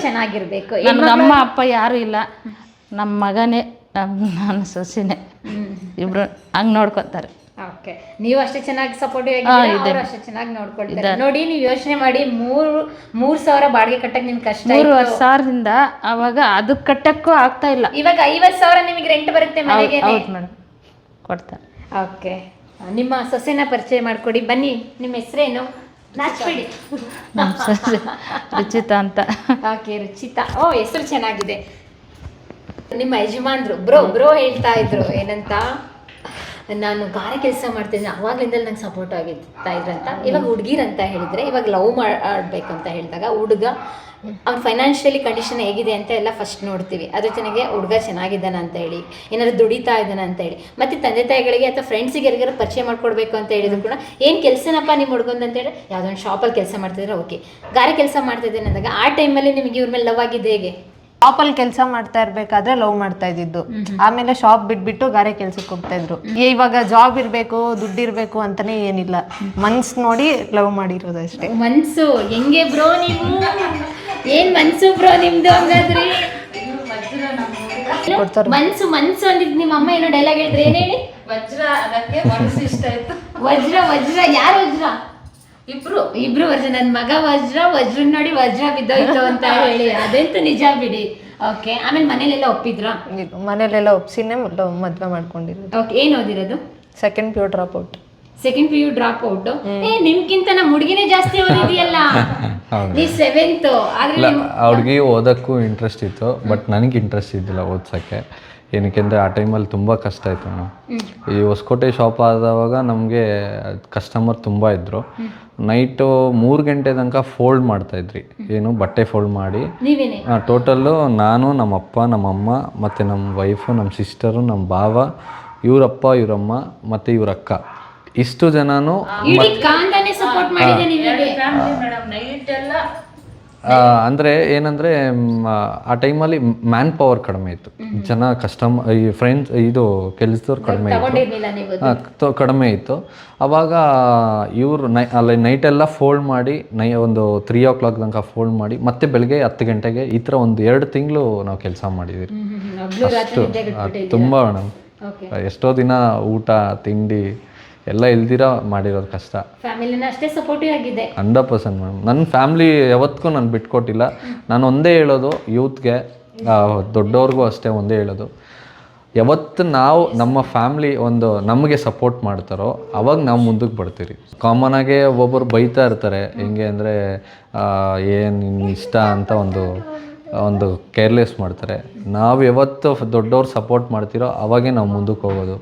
ಚೆನ್ನಾಗಿರ್ಬೇಕು. ನಮ್ಮ ಅಮ್ಮ ಅಪ್ಪ ಯಾರು ಇಲ್ಲ. ನಮ್ಮ ಮಗನೇ ನಮ್ಮ ನನ್ನ ಸೊಸೆನೇ. ಇಬ್ರು ಹಂಗೆ ನೋಡ್ಕೊತಾರೆ. ಓಕೆ. ನೀವು ಅಷ್ಟೇ ಚೆನ್ನಾಗಿ ಸಪೋರ್ಟಿವ್ ಆಗಿ ಆಗಿದ್ದೀರಾ? ಅಷ್ಟೇ ಚೆನ್ನಾಗಿ ನೋಡ್ಕೊಳ್ತಾರೆ. ನೋಡಿ ನೀವು ಯೋಚನೆ ಮಾಡಿ ಮೂರು ಮೂರ್ ಸಾವಿರ ಬಾಡಿಗೆ ಕಟ್ಟಕ್ಕೆ ನಿಮ್ಗೆ ಕಷ್ಟ ಮೂರುವರೆ. ಸಾವಿರದಿಂದ ಅವಾಗ ಅದು ಕಟ್ಟಕ್ಕೂ ಆಗ್ತಾ ಇಲ್ಲ. ಇವಾಗ ಐವತ್ ಸಾವಿರ ನಿಮಗೆ ರೆಂಟ್ ಬರುತ್ತೆ ಮನೆಗೆ ಹೌದು ಮೇಡಮ್ ಕೊಡ್ತಾರೆ ಓಕೆ. ನಿಮ್ಮ ಸೊಸೆನ ಪರಿಚಯ ಮಾಡ್ಕೊಡಿ. ಬನ್ನಿ ನಿಮ್ಮ ಹೆಸರೇನು? ನಾಚ್ಬಿಡಿ ನಮ್ಮ ಸೊಸೆ ರುಚಿತಾ ಅಂತ. ಓಕೆ ರುಚಿತಾ. ಓ ಹೆಸರು ಚೆನ್ನಾಗಿದೆ. ನಿಮ್ಮ ಯಜಮಾನ್ರು. ಬ್ರೋ ಬ್ರೋ ಹೇಳ್ತಾ ಇದ್ರು. ಏನಂತ? ನಾನು ಗಾರೆ ಕೆಲಸ ಮಾಡ್ತೇನೆ ಆವಾಗಲಿಂದಲೇ ನಂಗೆ ಸಪೋರ್ಟ್ ಆಗಿರ್ತಾ ಇದ್ರಂತ. ಇವಾಗ ಅಂತ ಹೇಳಿದ್ರೆ, ಇವಾಗ ಲವ್ ಮಾಡಬೇಕು ಅಂತ ಹೇಳಿದಾಗ ಹುಡುಗ, ಅವ್ನ ಫೈನಾನ್ಷಿಯಲಿ ಕಂಡೀಷನ್ ಹೇಗಿದೆ ಅಂತ ಎಲ್ಲ ಫಸ್ಟ್ ನೋಡ್ತೀವಿ. ಅದ್ರ ಜೊತೆಗೆ ಹುಡುಗ ಚೆನ್ನಾಗಿದ್ದಾನ ಅಂತ ಹೇಳಿ, ಏನಾದ್ರು ದುಡಿತಾ ಇದ್ದಾನ ಅಂತ ಹೇಳಿ. ಮತ್ತೆ ತಂದೆ ತಾಯಿಗಳಿಗೆ ಅಥವಾ ಫ್ರೆಂಡ್ಸಿಗೆ ಯಾರಿಗಾರು ಪರಿಚಯ ಮಾಡ್ಕೊಡ್ಬೇಕು ಅಂತ ಹೇಳಿದ್ರು ಕೂಡ, ಏನು ಕೆಲಸನಪ್ಪ ನಿಮ್ಮ ಹುಡುಗಂದು ಅಂತ ಹೇಳಿ ಯಾವುದೋ ಒಂದು ಶಾಪಲ್ಲಿ ಕೆಲಸ ಮಾಡ್ತಿದ್ರೆ ಓಕೆ ಗಾರೆ ಕೆಲಸ ಮಾಡ್ತಿದ್ದೇನೆ ಅಂದಾಗ, ಆ ಟೈಮಲ್ಲಿ ನಿಮಗೆ ಇವ್ರ ಮೇಲೆ ಲವ್ ಆಗಿದೆ ಹೇಗೆ? ಶಾಪಲ್ಲಿ ಕೆಲಸ ಮಾಡ್ತಾ ಇರ್ಬೇಕಾದ್ರೆ ಲವ್ ಮಾಡ್ತಾ ಇದ್ದಿದ್ದು. ಆಮೇಲೆ ಶಾಪ್ ಬಿಟ್ಬಿಟ್ಟು ಗಾರೆ ಕೆಲ್ಸಕ್ಕೆ ಹೋಗ್ತಾ ಇದ್ರು. ಇವಾಗ ಜಾಬ್ ಇರ್ಬೇಕು ದುಡ್ಡು ಇರ್ಬೇಕು ಅಂತಾನೆ ಏನಿಲ್ಲ. ಮನ್ಸ್ ನೋಡಿ ಲವ್ ಮಾಡಿರೋದು ಅಷ್ಟೇ. ಮನ್ಸು ಹೆಂಗೆ ಬ್ರೋ ನೀವು? ಏನ್ ಮನ್ಸು ಬ್ರೋ ನಿಮ್ದು ಹಂಗಾದ್ರಿ? ಮನ್ಸು ಮನ್ಸು ಅಂದಿದ್ ನಿಮ್ಮ ಅಮ್ಮ ಏನೋ ಡೈಲಾಗ್ ಹೇಳಿದ್ರೆ ಏನ್ ಹೇಳಿ? ವಜ್ರ ಅದಕ್ಕೆ ಮನಸ್ಸು ಇಷ್ಟ ಆಯ್ತು. ವಜ್ರ ವಜ್ರ ಯಾರು ವಜ್ರ? ಇಬ್ರು. ಇಬ್ರು ವಜ್ರ ನನ್ ಮಗ ವಜ್ರ ವಜ್ರ ನೋಡಿ ವಜ್ರ ಬಿದ್ದೋಯ್ತು ಅಂತ ಹೇಳಿ. ಅದಂತೂ ನಿಜ ಬಿಡಿ. ಓಕೆ ಆಮೇಲೆ ಮನೇಲೆಲ್ಲ ಒಪ್ಪಿದ್ರ? ಇದು ಮನೇಲೆಲ್ಲ ಒಪ್ಸಿನೇ ಮದ್ವೆ ಮಾಡ್ಕೊಂಡಿರೋದು. ಓಕೆ ಏನ್ ಓದಿರೋದು? Second pure drop out second P U drop out ಏ ನಿಮ್ಗಿಂತ ನಮ್ಮ ಹುಡುಗಿನೇ ಜಾಸ್ತಿ ಓದಿದೆಯಲ್ಲ? ನೀ ಸೆವೆಂತ್ ಆದ್ರೆ ಇಲ್ಲ ಅವ್ಳಿಗೆ ಓದೋಕ್ಕೂ ಇಂಟ್ರೆಸ್ಟ್ ಇತ್ತು ಬಟ್ ನನಗೆ ಇಂಟ್ರೆಸ್ಟ್ ಇದ್ದಿಲ್ಲ ಓದ್ಸೋಕ್ಕೆ. ಏನಕ್ಕೆ ಅಂದರೆ ಆ ಟೈಮಲ್ಲಿ ತುಂಬ ಕಷ್ಟ ಆಯಿತು ಮೇಡಮ್. ಈ ಹೊಸಕೋಟೆ ಶಾಪ್ ಆದವಾಗ ನಮಗೆ ಕಸ್ಟಮರ್ ತುಂಬ ಇದ್ದರು ನೈಟು ಮೂರು ಗಂಟೆ ತನಕ ಫೋಲ್ಡ್ ಮಾಡ್ತಾಯಿದ್ರಿ ಏನು ಬಟ್ಟೆ ಫೋಲ್ಡ್ ಮಾಡಿ. ಹಾಂ ಟೋಟಲ್ಲು ನಾನು ನಮ್ಮಪ್ಪ ನಮ್ಮಮ್ಮ ಮತ್ತು ನಮ್ಮ ವೈಫು ನಮ್ಮ ಸಿಸ್ಟರು ನಮ್ಮ ಬಾವ ಇವರಪ್ಪ ಇವರಮ್ಮ ಮತ್ತು ಇವರಕ್ಕ ಅಕ್ಕ. ಇಷ್ಟು ಜನನೂ ಅಂದ್ರೆ ಏನಂದರೆ ಆ ಟೈಮಲ್ಲಿ ಮ್ಯಾನ್ ಪವರ್ ಕಡಿಮೆ ಇತ್ತು. ಜನ ಕಸ್ಟಮ್ ಈ ಫ್ರೆಂಡ್ಸ್ ಇದು ಕೆಲಸದವ್ರು ಕಡಿಮೆ ಇತ್ತು. ಕಡಿಮೆ ಇತ್ತು. ಅವಾಗ ಇವರು ನೈ ಅಲ್ಲಿ ನೈಟೆಲ್ಲ ಫೋಲ್ಡ್ ಮಾಡಿ ನೈ ಒಂದು ತ್ರೀ ಓ ಕ್ಲಾಕ್ ತನಕ ಫೋಲ್ಡ್ ಮಾಡಿ ಮತ್ತೆ ಬೆಳಗ್ಗೆ ಹತ್ತು ಗಂಟೆಗೆ ಈ ಥರ ಒಂದು ಎರಡು ತಿಂಗಳು ನಾವು ಕೆಲಸ ಮಾಡಿದ್ದೀವಿ ಅಷ್ಟು. ತುಂಬ ಮೇಡಮ್ ಎಷ್ಟೋ ದಿನ ಊಟ ತಿಂಡಿ ಎಲ್ಲ ಇಲ್ದಿರ ಮಾಡಿರೋದು ಕಷ್ಟ. ಫ್ಯಾಮಿಲಿನ ಅಷ್ಟೇ ಸಪೋರ್ಟಿವ್ ಆಗಿದೆ. Hundred percent madam. ನನ್ನ ಫ್ಯಾಮ್ಲಿ ಯಾವತ್ತಿಗೂ ನಾನು ಬಿಟ್ಕೊಟ್ಟಿಲ್ಲ. ನಾನು ಒಂದೇ ಹೇಳೋದು ಯೂತ್ಗೆ ದೊಡ್ಡವ್ರಿಗೂ ಅಷ್ಟೇ ಒಂದೇ ಹೇಳೋದು. ಯಾವತ್ತು ನಾವು ನಮ್ಮ ಫ್ಯಾಮ್ಲಿ ಒಂದು ನಮಗೆ ಸಪೋರ್ಟ್ ಮಾಡ್ತಾರೋ ಅವಾಗ ನಾವು ಮುಂದಕ್ಕೆ ಬರ್ತೀರಿ. ಕಾಮನ್ ಆಗಿ ಒಬ್ಬೊಬ್ಬರು ಬೈತಾ ಇರ್ತಾರೆ. ಹೆಂಗೆ ಅಂದರೆ ಏನು ಇಷ್ಟ ಅಂತ ಒಂದು ಒಂದು ಕೇರ್ಲೆಸ್ ಮಾಡ್ತಾರೆ. ನಾವು ಯಾವತ್ತು ದೊಡ್ಡವ್ರು ಸಪೋರ್ಟ್ ಮಾಡ್ತೀರೋ ಅವಾಗೇ ನಾವು ಮುಂದಕ್ಕೆ ಹೋಗೋದು.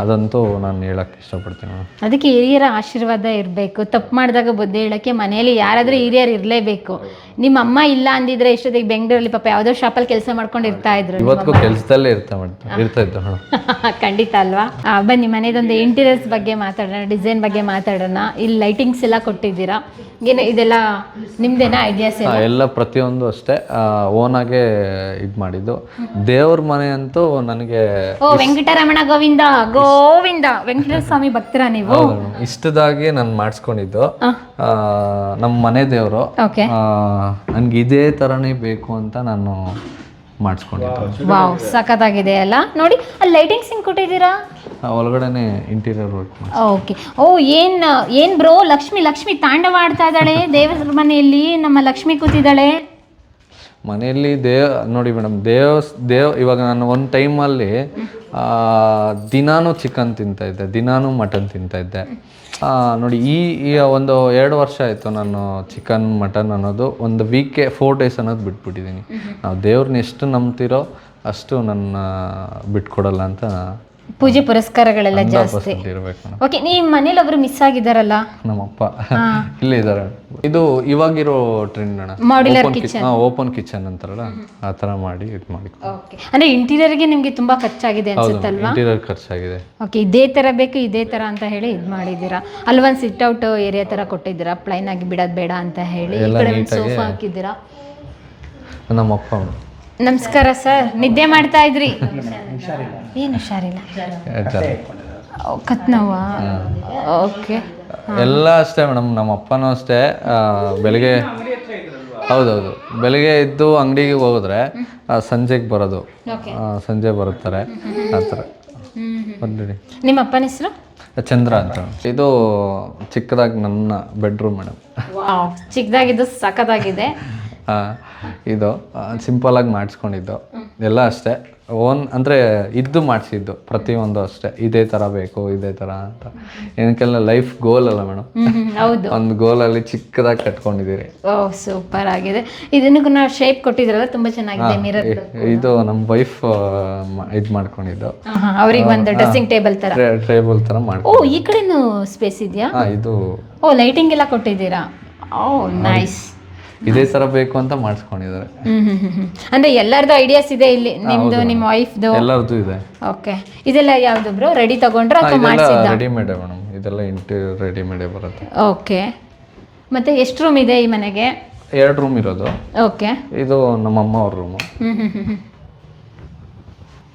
ಅದಂತೂ ನಾನು ಹೇಳಕ್ಕೆ ಇಷ್ಟಪಡ್ತೀನಿ ಅದಕ್ಕೆ ಹಿರಿಯರ ಆಶೀರ್ವಾದ ಇರಬೇಕು. ತಪ್ಪು ಮಾಡಿದಾಗ ಬುದ್ಧಿ ಹೇಳಕ್ಕೆ ಮನೆಯಲ್ಲಿ ಯಾರಾದರೂ ಹಿರಿಯರು ಇರಲೇಬೇಕು. ನಿಮ್ಮ ಅಮ್ಮ ಇಲ್ಲ ಅಂದಿದ್ರೆ ಎಷ್ಟೊತ್ತಿಗೆ ಬೆಂಗಳೂರಲ್ಲಿ ಪಾಪ ಯಾವುದೋ ಶಾಪಲ್ಲಿ ಕೆಲಸ ಮಾಡ್ಕೊಂಡು ಇರ್ತಾ ಇದ್ರು ಇವತ್ತಿಗೂ ಕೆಲಸದಲ್ಲೇ ಇರ್ತಾ ಮಾಡ್ತಾ ಇರ್ತಾ ಇತ್ತು ಖಂಡಿತ ಅಲ್ವಾ? ಬನ್ನಿ ಮನೆದೊಂದು ಇಂಟೀರಿಯರ್ಸ್ ಬಗ್ಗೆ ಮಾತಾಡೋಣ ಡಿಸೈನ್ ಬಗ್ಗೆ ಮಾತಾಡೋಣ. ಇಲ್ಲಿ ಲೈಟಿಂಗ್ಸ್ ಎಲ್ಲ ಕೊಟ್ಟಿದ್ದೀರಾ? ಏನು ಇದೆಲ್ಲ ನಿಮ್ದೇನಾ ಐಡಿಯಾಸ್ ಎಲ್ಲ ಪ್ರತಿಯೊಂದು ಅಷ್ಟೇ. ಓನಾಗೆ ಇದು ಮಾಡಿದ್ದು. ದೇವ್ರ ಮನೆ ಅಂತೂ ನನಗೆ ಓ ವೆಂಕಟರಮಣ ಗೋವಿಂದ ಗೋವಿಂದ ವೆಂಕಟೇಶ್ವರ ಸ್ವಾಮಿ ಭಕ್ತರ ನೀವು? ಇಷ್ಟದಾಗಿ ನಾನು ಮಾಡಿಸ್ಕೊಂಡಿದ್ದು. ನಮ್ಮ ಮನೆ ದೇವರು. ಓಕೆ. ನನಗೆ ಇದೇ ತರನೇ ಬೇಕು ಅಂತ ನಾನು ಮಾಡಿಸ್ಕೊಂಡಿದ್ದು. ವಾವ್ ಸಖತ್ತಾಗಿದೆ ಅಲ್ಲ? ನೋಡಿ ಅಲ್ಲಿ ಲೈಟಿಂಗ್ಸ್ ಹಿಂಗ್ ಕೊಟ್ಟಿದ್ದೀರಾ? ಒಳಗಡೆನೆ ಇಂಟೀರಿಯರ್ ವರ್ಕ್ ಓಕೆ. ಓ ಏನ್ ಏನ್ ಬ್ರೋ ಲಕ್ಷ್ಮಿ ಲಕ್ಷ್ಮಿ ತಾಂಡವ ಆಡ್ತಾ ಇದ್ದಾಳೆ ದೇವರ ಮನೆಯಲ್ಲಿ? ನಮ್ಮ ಲಕ್ಷ್ಮಿ ಕೂತಿದ್ದಾಳೆ. ಮನೆಯಲ್ಲಿ ದೇವ ನೋಡಿ ಮೇಡಮ್ ದೇವ್ ದೇವ್ ಇವಾಗ ನಾನು ಒಂದು ಟೈಮಲ್ಲಿ ದಿನಾನೂ ಚಿಕನ್ ತಿಂತಾಯಿದ್ದೆ ದಿನಾನೂ ಮಟನ್ ತಿಂತಾಯಿದ್ದೆ ನೋಡಿ ಈ ಈ ಒಂದು ಎರಡು ವರ್ಷ ಆಯಿತು ನಾನು ಚಿಕನ್ ಮಟನ್ ಅನ್ನೋದು ಒಂದು ವೀಕೆ ಫೋರ್ ಡೇಸ್ ಅನ್ನೋದು ಬಿಟ್ಬಿಟ್ಟಿದ್ದೀನಿ. ನಾವು ದೇವ್ರನ್ನ ಎಷ್ಟು ನಂಬ್ತಿರೋ ಅಷ್ಟು ನನ್ನ ಬಿಟ್ಕೊಡಲ್ಲ ಅಂತ ಪೂಜೆ ಪುರಸ್ಕಾರಗಳೆಲ್ಲ ಜಾಸ್ತಿ. ಓಕೆ ನಿಮ್ಮ ಮನೇಲಿ ಒಬ್ರು ಮಿಸ್ ಆಗಿದ್ದಾರಲ್ಲ? ನಮ್ಮಪ್ಪ ಇಲ್ಲೇ ಇದ್ದಾರೆ. ಇದು ಇವಾಗಿರೋ ಟ್ರೆಂಡ್ ಅಣ್ಣ ಮಾಡ್ಯುಲರ್ ಕಿಚನ್ ಓಪನ್ ಕಿಚನ್ ಅಂತಾರಲ್ಲ? ಆ ತರ ಮಾಡಿ ಇದು ಮಾಡಿ ಓಕೆ. ಅಂದ್ರೆ ಇಂಟೀರಿಯರ್ಗೆ ನಿಮಗೆ ತುಂಬಾ ಖರ್ಚಾಗಿದೆ ಅನ್ಸುತ್ತಲ್ವಾ? ಇಂಟೀರಿಯರ್ ಖರ್ಚಾಗಿದೆ. ಓಕೆ ಇದೇ ತರ ಬೇಕು ಇದೇ ತರ ಅಂತ ಹೇಳಿ ಇದು ಮಾಡಿದ್ದೀರಾ? ಅಲ್ಲೊಂದು ಸಿಟ್ ಔಟ್ ಏರಿಯಾ ತರ ಕೊಟ್ಟಿದ್ದೀರಾ? ಪ್ಲೈನ್ ಆಗಿ ಬಿಡೋದು ಬೇಡ ಅಂತ ಹೇಳಿ ಈ ಕಡೆ ಸೋಫಾ ಹಾಕಿದ್ದೀರಾ? ನಮ್ಮಪ್ಪ. ನಮಸ್ಕಾರ ಸರ್. ನಿದ್ದೆ ಮಾಡ್ತಾ ಇದ್ರಿ? ಏನು ಹುಷಾರಿಲ್ಲ. ಕತ್ ನೋವಾ ಓಕೆ. ಎಲ್ಲ ಅಷ್ಟೇ ಮೇಡಮ್ ನಮ್ಮ ಅಪ್ಪನೂ ಅಷ್ಟೇ. ಬೆಳಿಗ್ಗೆ ಹೌದೌದು. ಬೆಳಿಗ್ಗೆ ಇದ್ದು ಅಂಗಡಿಗೆ ಹೋದ್ರೆ ಸಂಜೆಗೆ ಬರೋದು. ಆ, ಸಂಜೆ ಬರುತ್ತಾರೆ. ಆ ಥರ. ನಿಮ್ಮ ಅಪ್ಪನ ಹೆಸರು? ಚಂದ್ರ ಅಂತ ಇದು ಚಿಕ್ಕದಾಗಿ ನನ್ನ ಬೆಡ್ರೂಮ್ ಮೇಡಮ್. ಚಿಕ್ಕದಾಗಿದ್ದು ಸಖತ್ತಾಗಿದೆ. ಇದು ಸಿಂಪಲಾಗಿ ಮಾಡಿಸ್ಕೊಂಡಿದ್ದು. ಎಲ್ಲ ಅಷ್ಟೇ. ಓನ್ ಅಂದರೆ ಇದ್ದು ಮಾಡಿಸಿದ್ದು. ಪ್ರತಿಯೊಂದು ಅಷ್ಟೇ. ಇದೇ ಥರ ಬೇಕು ಇದೇ ಥರ ಅಂತ. ಏನಕ್ಕೆಲ್ಲ ಲೈಫ್ ಗೋಲ್ ಅಲ್ಲ ಮೇಡಮ್ ಹೌದು. ಒಂದು ಗೋಲಲ್ಲಿ ಚಿಕ್ಕದಾಗಿ ಕಟ್ಕೊಂಡಿದ್ದೀರಿ. ಓ ಸೂಪರ್ ಆಗಿದೆ. ಇದನ್ನು ನಾವು ಶೇಪ್ ಕೊಟ್ಟಿದ್ರಲ್ಲ ತುಂಬಾ ಚೆನ್ನಾಗಿದೆ ಮಿರರ್ ಇದು ನಮ್ಮ ವೈಫ್ ಇದು ಮಾಡ್ಕೊಂಡಿದ್ದು. ಅವ್ರಿಗೆ ಒಂದು ಡ್ರೆಸ್ಸಿಂಗ್ ಟೇಬಲ್ ಥರ ಟೇಬಲ್ ಥರ ಓ ಈ ಕಡೆನೂ ಸ್ಪೇಸ್ ಇದೆಯಾ? ಇದು ಓ ಲೈಟಿಂಗ್ ಎಲ್ಲ ಕೊಟ್ಟಿದ್ದೀರಾ? ಓ ನೈಸ್ ಇದೇ ತರ ಬೇಕು ಅಂತ ಮಾಡಿಸ್ಕೊಂಡಿದ್ದಾರೆ. ಅಂದ್ರೆ ಎಲ್ಲರದು ಐಡಿಯಾಸ್ ಇದೆ ಇಲ್ಲಿ? ನಿಮ್ದು ನಿಮ್ಮ ವೈಫ್ದು ಎಲ್ಲರದು ಇದೆ. ಓಕೆ ಇದೆಲ್ಲ ಯಾವ್ದು ಬ್ರೋ ರೆಡಿ ತಗೊಂಡ್ರ ಅಥವಾ ಮಾಡಿಸಿದ್ದ? ರೆಡಿಮೇಡ್ ಮೇಡಮ್ ಇದೆಲ್ಲ ಇಂಟೀರಿಯರ್ ರೆಡಿಮೇಡ್ ಬರುತ್ತೆ. ಓಕೆ ಮತ್ತೆ ಎಷ್ಟು ರೂಮ್ ಇದೆ ಈ ಮನೆಗೆ? ಎರಡು ರೂಮ್ ಇರೋದು. ಓಕೆ ಇದು ನಮ್ಮ ಅಮ್ಮ ಅವ್ರ ರೂಮು ಹ್ಮ್ ಹ್ಮ್ ಹ್ಮ್ ಹ್ಮ್.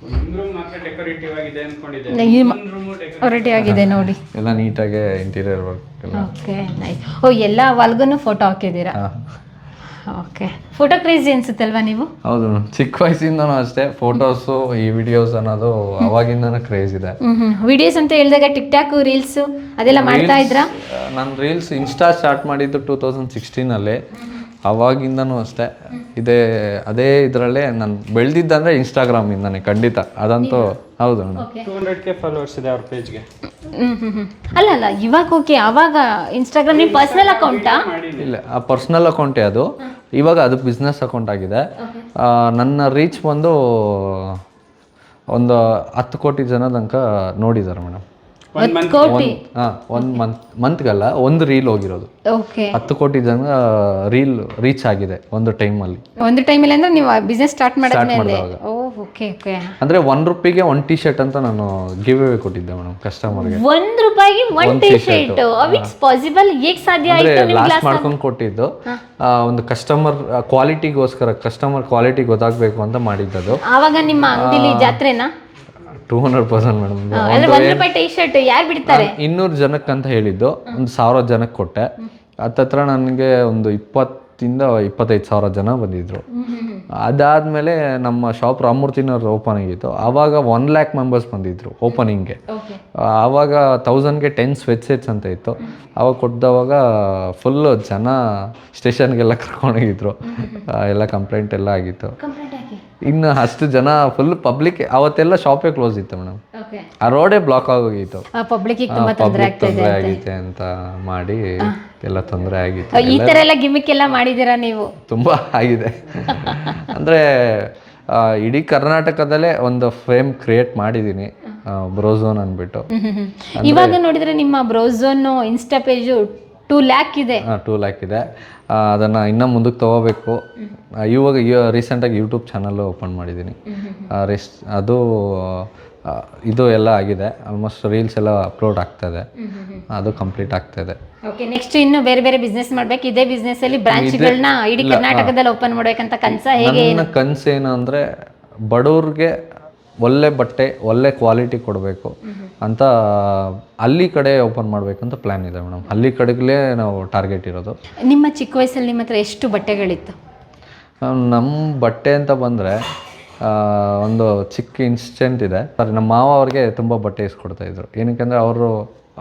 ಒಂದು ರೂಮ್ ಮಾತ್ರ ಡೆಕೋರೇಟಿವ್ ಆಗಿದೆ ಅನ್ಕೊಂಡಿದ್ದೆ. ಈ ಒಂದು ರೂಮು ರೆಡಿ ಆಗಿದೆ ನೋಡಿ. ಎಲ್ಲ ನೀಟಾಗಿ ಇಂಟೀರಿಯರ್ ವರ್ಕ್ ಎಲ್ಲ. ಓಕೆ ನೈಸ್ ಓ ಎಲ್ಲ ವಾಲ್ಗೂ ಫೋಟೋ ಹಾಕಿದ್ದೀರಾ? ಹಾ. ಓಕೆ ಫೋಟೋ ಕ್ರೇಜಿ ಅನ್ಸುತ್ತಲ್ವಾ ನೀವು? ಹೌದು ಮೇಡಮ್ ಚಿಕ್ಕ ವಯಸ್ಸಿಂದನೂ ಅಷ್ಟೇ ಫೋಟೋಸು ಈ ವಿಡಿಯೋಸ್ ಅನ್ನೋದು ಅವಾಗಿಂದನೂ ಕ್ರೇಜ್ ಇದೆ. ವಿಡಿಯೋಸ್ ಅಂತ ಹೇಳಿದಾಗ ಟಿಕ್ ಟಾಕ್ ರೀಲ್ಸ್ ಅದೆಲ್ಲ ಮಾಡ್ತಾ ಇದ್ರಾ? ನಾನು ರೀಲ್ಸ್ ಇನ್ಸ್ಟಾ ಸ್ಟಾರ್ಟ್ ಮಾಡಿದ್ದು ಟೂ ತೌಸಂಡ್ ಸಿಕ್ಸ್ಟೀನಲ್ಲಿ ಅವಾಗಿಂದನೂ ಅಷ್ಟೇ. ಇದೇ ಅದೇ ಇದರಲ್ಲೇ ನಾನು ಬೆಳೆದಿದ್ದಂದ್ರೆ ಇನ್ಸ್ಟಾಗ್ರಾಮಿಂದನೇ ಖಂಡಿತ. ಅದಂತೂ ಹೌದು madam two hundred K followers ಇದೆ ಅವ್ರ ಪೇಜ್ಗೆ ಹ್ಮ್ ಹ್ಮ್ ಹ್ಮ್. ಅಲ್ಲ ಅಲ್ಲ ಇವಾಗ ಓಕೆ ಅವಾಗ ಇನ್ಸ್ಟಾಗ್ರಾಮ್ ನಿಮ್ಮ ಪರ್ಸನಲ್ ಅಕೌಂಟಾ ಇಲ್ಲ ಆ ಪರ್ಸ್ನಲ್ ಅಕೌಂಟೇ ಅದು. ಇವಾಗ ಅದು ಬಿಸ್ನೆಸ್ ಅಕೌಂಟ್ ಆಗಿದೆ. ನನ್ನ ರೀಚ್ ಬಂದು ಒಂದು ಹತ್ತು ಕೋಟಿ ಜನ ತನಕ ನೋಡಿದ್ದಾರೆ ಮೇಡಮ್ ಕೋಟಿ ಹಾಂ ಒಂದು ಮಂತ್ ಮಂತ್ಗಲ್ಲ ಒಂದು ರೀಲ್ ಹೋಗಿರೋದು. ಓಕೆ ಹತ್ತು ಕೋಟಿ ಜನ ರೀಲ್ ರೀಚ್ ಆಗಿದೆ ಒಂದು ಟೈಮಲ್ಲಿ ಒಂದು ಟೈಮಲ್ಲಿ ಅಂದ್ರೆ ನೀವು ಬಿಸ್ನೆಸ್ ಸ್ಟಾರ್ಟ್ ಮಾಡಿದ್ಮೇಲೆ. ಓ ಓಕೆ ಓಕೆ ಅಂದರೆ ಒನ್ ರುಪಿಗೆ ಒನ್ ಟಿ ಶರ್ಟ್ ಅಂತ ನಾನು ಗಿವ್ ಅವೇ ಕೊಟ್ಟಿದ್ದೆ ಮೇಡಮ್ ಕಸ್ಟಮರ್ಗೆ ಒಂದ್ ರೂಪಾಯಿಗೆ ಒನ್ ಒಂದ್ T t-shirt. Shirt it's possible ಹೇಗ್ ಸಾಧ್ಯ ಅಂದರೆ ಆಯ್ತು ನಿಮ್ಗೆ ಲಾಸ್ಟ್ ಮಾಡ್ಕೊಂಡು ಕೊಟ್ಟಿದ್ದು ಆ, ಒಂದು ಕಸ್ಟಮರ್ ಕ್ವಾಲಿಟಿಗೋಸ್ಕರ ಕಸ್ಟಮರ್ ಕ್ವಾಲಿಟಿ ಗೊತ್ತಾಗಬೇಕು ಅಂತ ಮಾಡಿದ್ದದು. ಆವಾಗ ನಿಮ್ಮ ಅಂಗಡಿಲಿ ಜಾತ್ರೆನಾ? ಟೂ ಹಂಡ್ರೆಡ್ ಪರ್ಸೆಂಟ್ ಮೇಡಮ್ ಒಂದ್ ರೂಪಾಯಿ ಟಿ ಶರ್ಟ್ ಯಾರು ಬಿಡ್ತಾರೆ? ಇನ್ನೂರು ಜನಕ್ಕೆ ಅಂತ ಹೇಳಿದ್ದು ಒಂದು ಸಾವಿರ ಜನಕ್ಕೆ ಕೊಟ್ಟೆ. ಹತ್ತತ್ರ ನನಗೆ ಒಂದು ಇಪ್ಪತ್ತಿಂದ ಇಪ್ಪತ್ತೈದು ಸಾವಿರ ಜನ ಬಂದಿದ್ರು. ಅದಾದಮೇಲೆ ನಮ್ಮ ಶಾಪ್ ರಾಮೂರ್ತಿನವ್ರು ಓಪನ್ ಆಗಿತ್ತು ಆವಾಗ ಒನ್ ಲ್ಯಾಕ್ ಮೆಂಬರ್ಸ್ ಬಂದಿದ್ರು ಓಪನಿಂಗ್ಗೆ ಆವಾಗ ತೌಸಂಡ್ಗೆ ಟೆನ್ ಸ್ವೆಚ್ ಸೆಟ್ಸ್ ಅಂತ ಇತ್ತು. ಆವಾಗ ಕೊಟ್ಟದವಾಗ ಫುಲ್ಲು ಜನ ಸ್ಟೇಷನ್ಗೆಲ್ಲ ಕರ್ಕೊಂಡೋಗಿದ್ರು ಎಲ್ಲ ಕಂಪ್ಲೇಂಟ್ ಎಲ್ಲ ಆಗಿತ್ತು. ಇನ್ನು ಅಷ್ಟು ಜನ ಫುಲ್ ಪಬ್ಲಿಕ್ ಅವತ್ತೆಲ್ಲ ಶಾಪೇ ಕ್ಲೋಸ್ ಇತ್ತು ಮೇಡಮ್ ಆ ರೋಡೇ ಬ್ಲಾಕ್ ಆಗೋಗಿತ್ತು. ಪಬ್ಲಿಕ್ ತೊಂದರೆ ಆಗೈತೆ ಅಂತ. ಮಾಡಿ ಎಲ್ಲ ತೊಂದರೆ ಆಗಿತ್ತು. ಈ ತರ ಎಲ್ಲ ಗಿಮಿಕ್ ಎಲ್ಲ ಮಾಡಿದ್ದೀರಾ ನೀವು? ತುಂಬಾ ಆಗಿದೆ. ಅಂದ್ರೆ ಇಡೀ ಕರ್ನಾಟಕದಲ್ಲೇ ಒಂದು ಫ್ರೇಮ್ ಕ್ರಿಯೇಟ್ ಮಾಡಿದೀನಿ ಬ್ರೋಝೋನ್ ಅಂದ್ಬಿಟ್ಟು. ಇವಾಗ ನೋಡಿದ್ರೆ ನಿಮ್ಮ Brozone insta page two lakh ಇದೆ. ಟೂ ಲ್ಯಾಕ್ ಇದೆ. ಅದನ್ನು ಇನ್ನೂ ಮುಂದಕ್ಕೆ ತೊಗೋಬೇಕು. ಇವಾಗ ರೀಸೆಂಟಾಗಿ ಯೂಟ್ಯೂಬ್ ಚಾನಲ್ಲು ಓಪನ್ ಮಾಡಿದ್ದೀನಿ ರೆಸ್ ಅದು ಇದು ಎಲ್ಲ ಆಗಿದೆ. ಆಲ್ಮೋಸ್ಟ್ ರೀಲ್ಸ್ ಎಲ್ಲ ಅಪ್ಲೋಡ್ ಆಗ್ತಾ ಇದೆ. ಅದು ಕಂಪ್ಲೀಟ್ ಆಗ್ತಾಯಿದೆ ಓಕೆ ನೆಕ್ಸ್ಟ್ ಇನ್ನು ಬೇರೆ ಬೇರೆ ಬಿಸ್ನೆಸ್ ಮಾಡ್ಬೇಕು. ಇದೇ ಬಿಸ್ನೆಸ್ ಅಲ್ಲಿ ಬ್ರಾಂಚ್ಗಳನ್ನ ಇಡೀ ಕರ್ನಾಟಕದಲ್ಲಿ ಓಪನ್ ಮಾಡ್ಬೇಕಂತ ಕನ್ಸ ಹೇಗೆ ನನ್ನ ಏನು ಅಂದರೆ ಬಡವ್ರಿಗೆ ಒಳ್ಳೆ ಬಟ್ಟೆ ಒಳ್ಳೆ ಕ್ವಾಲಿಟಿ ಕೊಡಬೇಕು ಅಂತ ಅಲ್ಲಿ ಕಡೆ ಓಪನ್ ಮಾಡಬೇಕು ಅಂತ ಪ್ಲ್ಯಾನ್ ಇದೆ ಮೇಡಮ್. ಅಲ್ಲಿ ಕಡೆಗಲೇ ನಾವು ಟಾರ್ಗೆಟ್ ಇರೋದು. ನಿಮ್ಮ ಚಿಕ್ಕ ವಯಸ್ಸಲ್ಲಿ ನಿಮ್ಮ ಹತ್ರ ಎಷ್ಟು ಬಟ್ಟೆಗಳಿತ್ತು? ನಮ್ಮ ಬಟ್ಟೆ ಅಂತ ಬಂದರೆ ಒಂದು ಚಿಕ್ಕ ಇನ್ಸಿಡೆಂಟ್ ಇದೆ. ಸರಿ ನಮ್ಮ ಮಾವ ಅವ್ರಿಗೆ ತುಂಬ ಬಟ್ಟೆ ಇಸ್ಕೊಡ್ತಾಯಿದ್ರು ಏನಕ್ಕೆ ಅಂದರೆ ಅವರು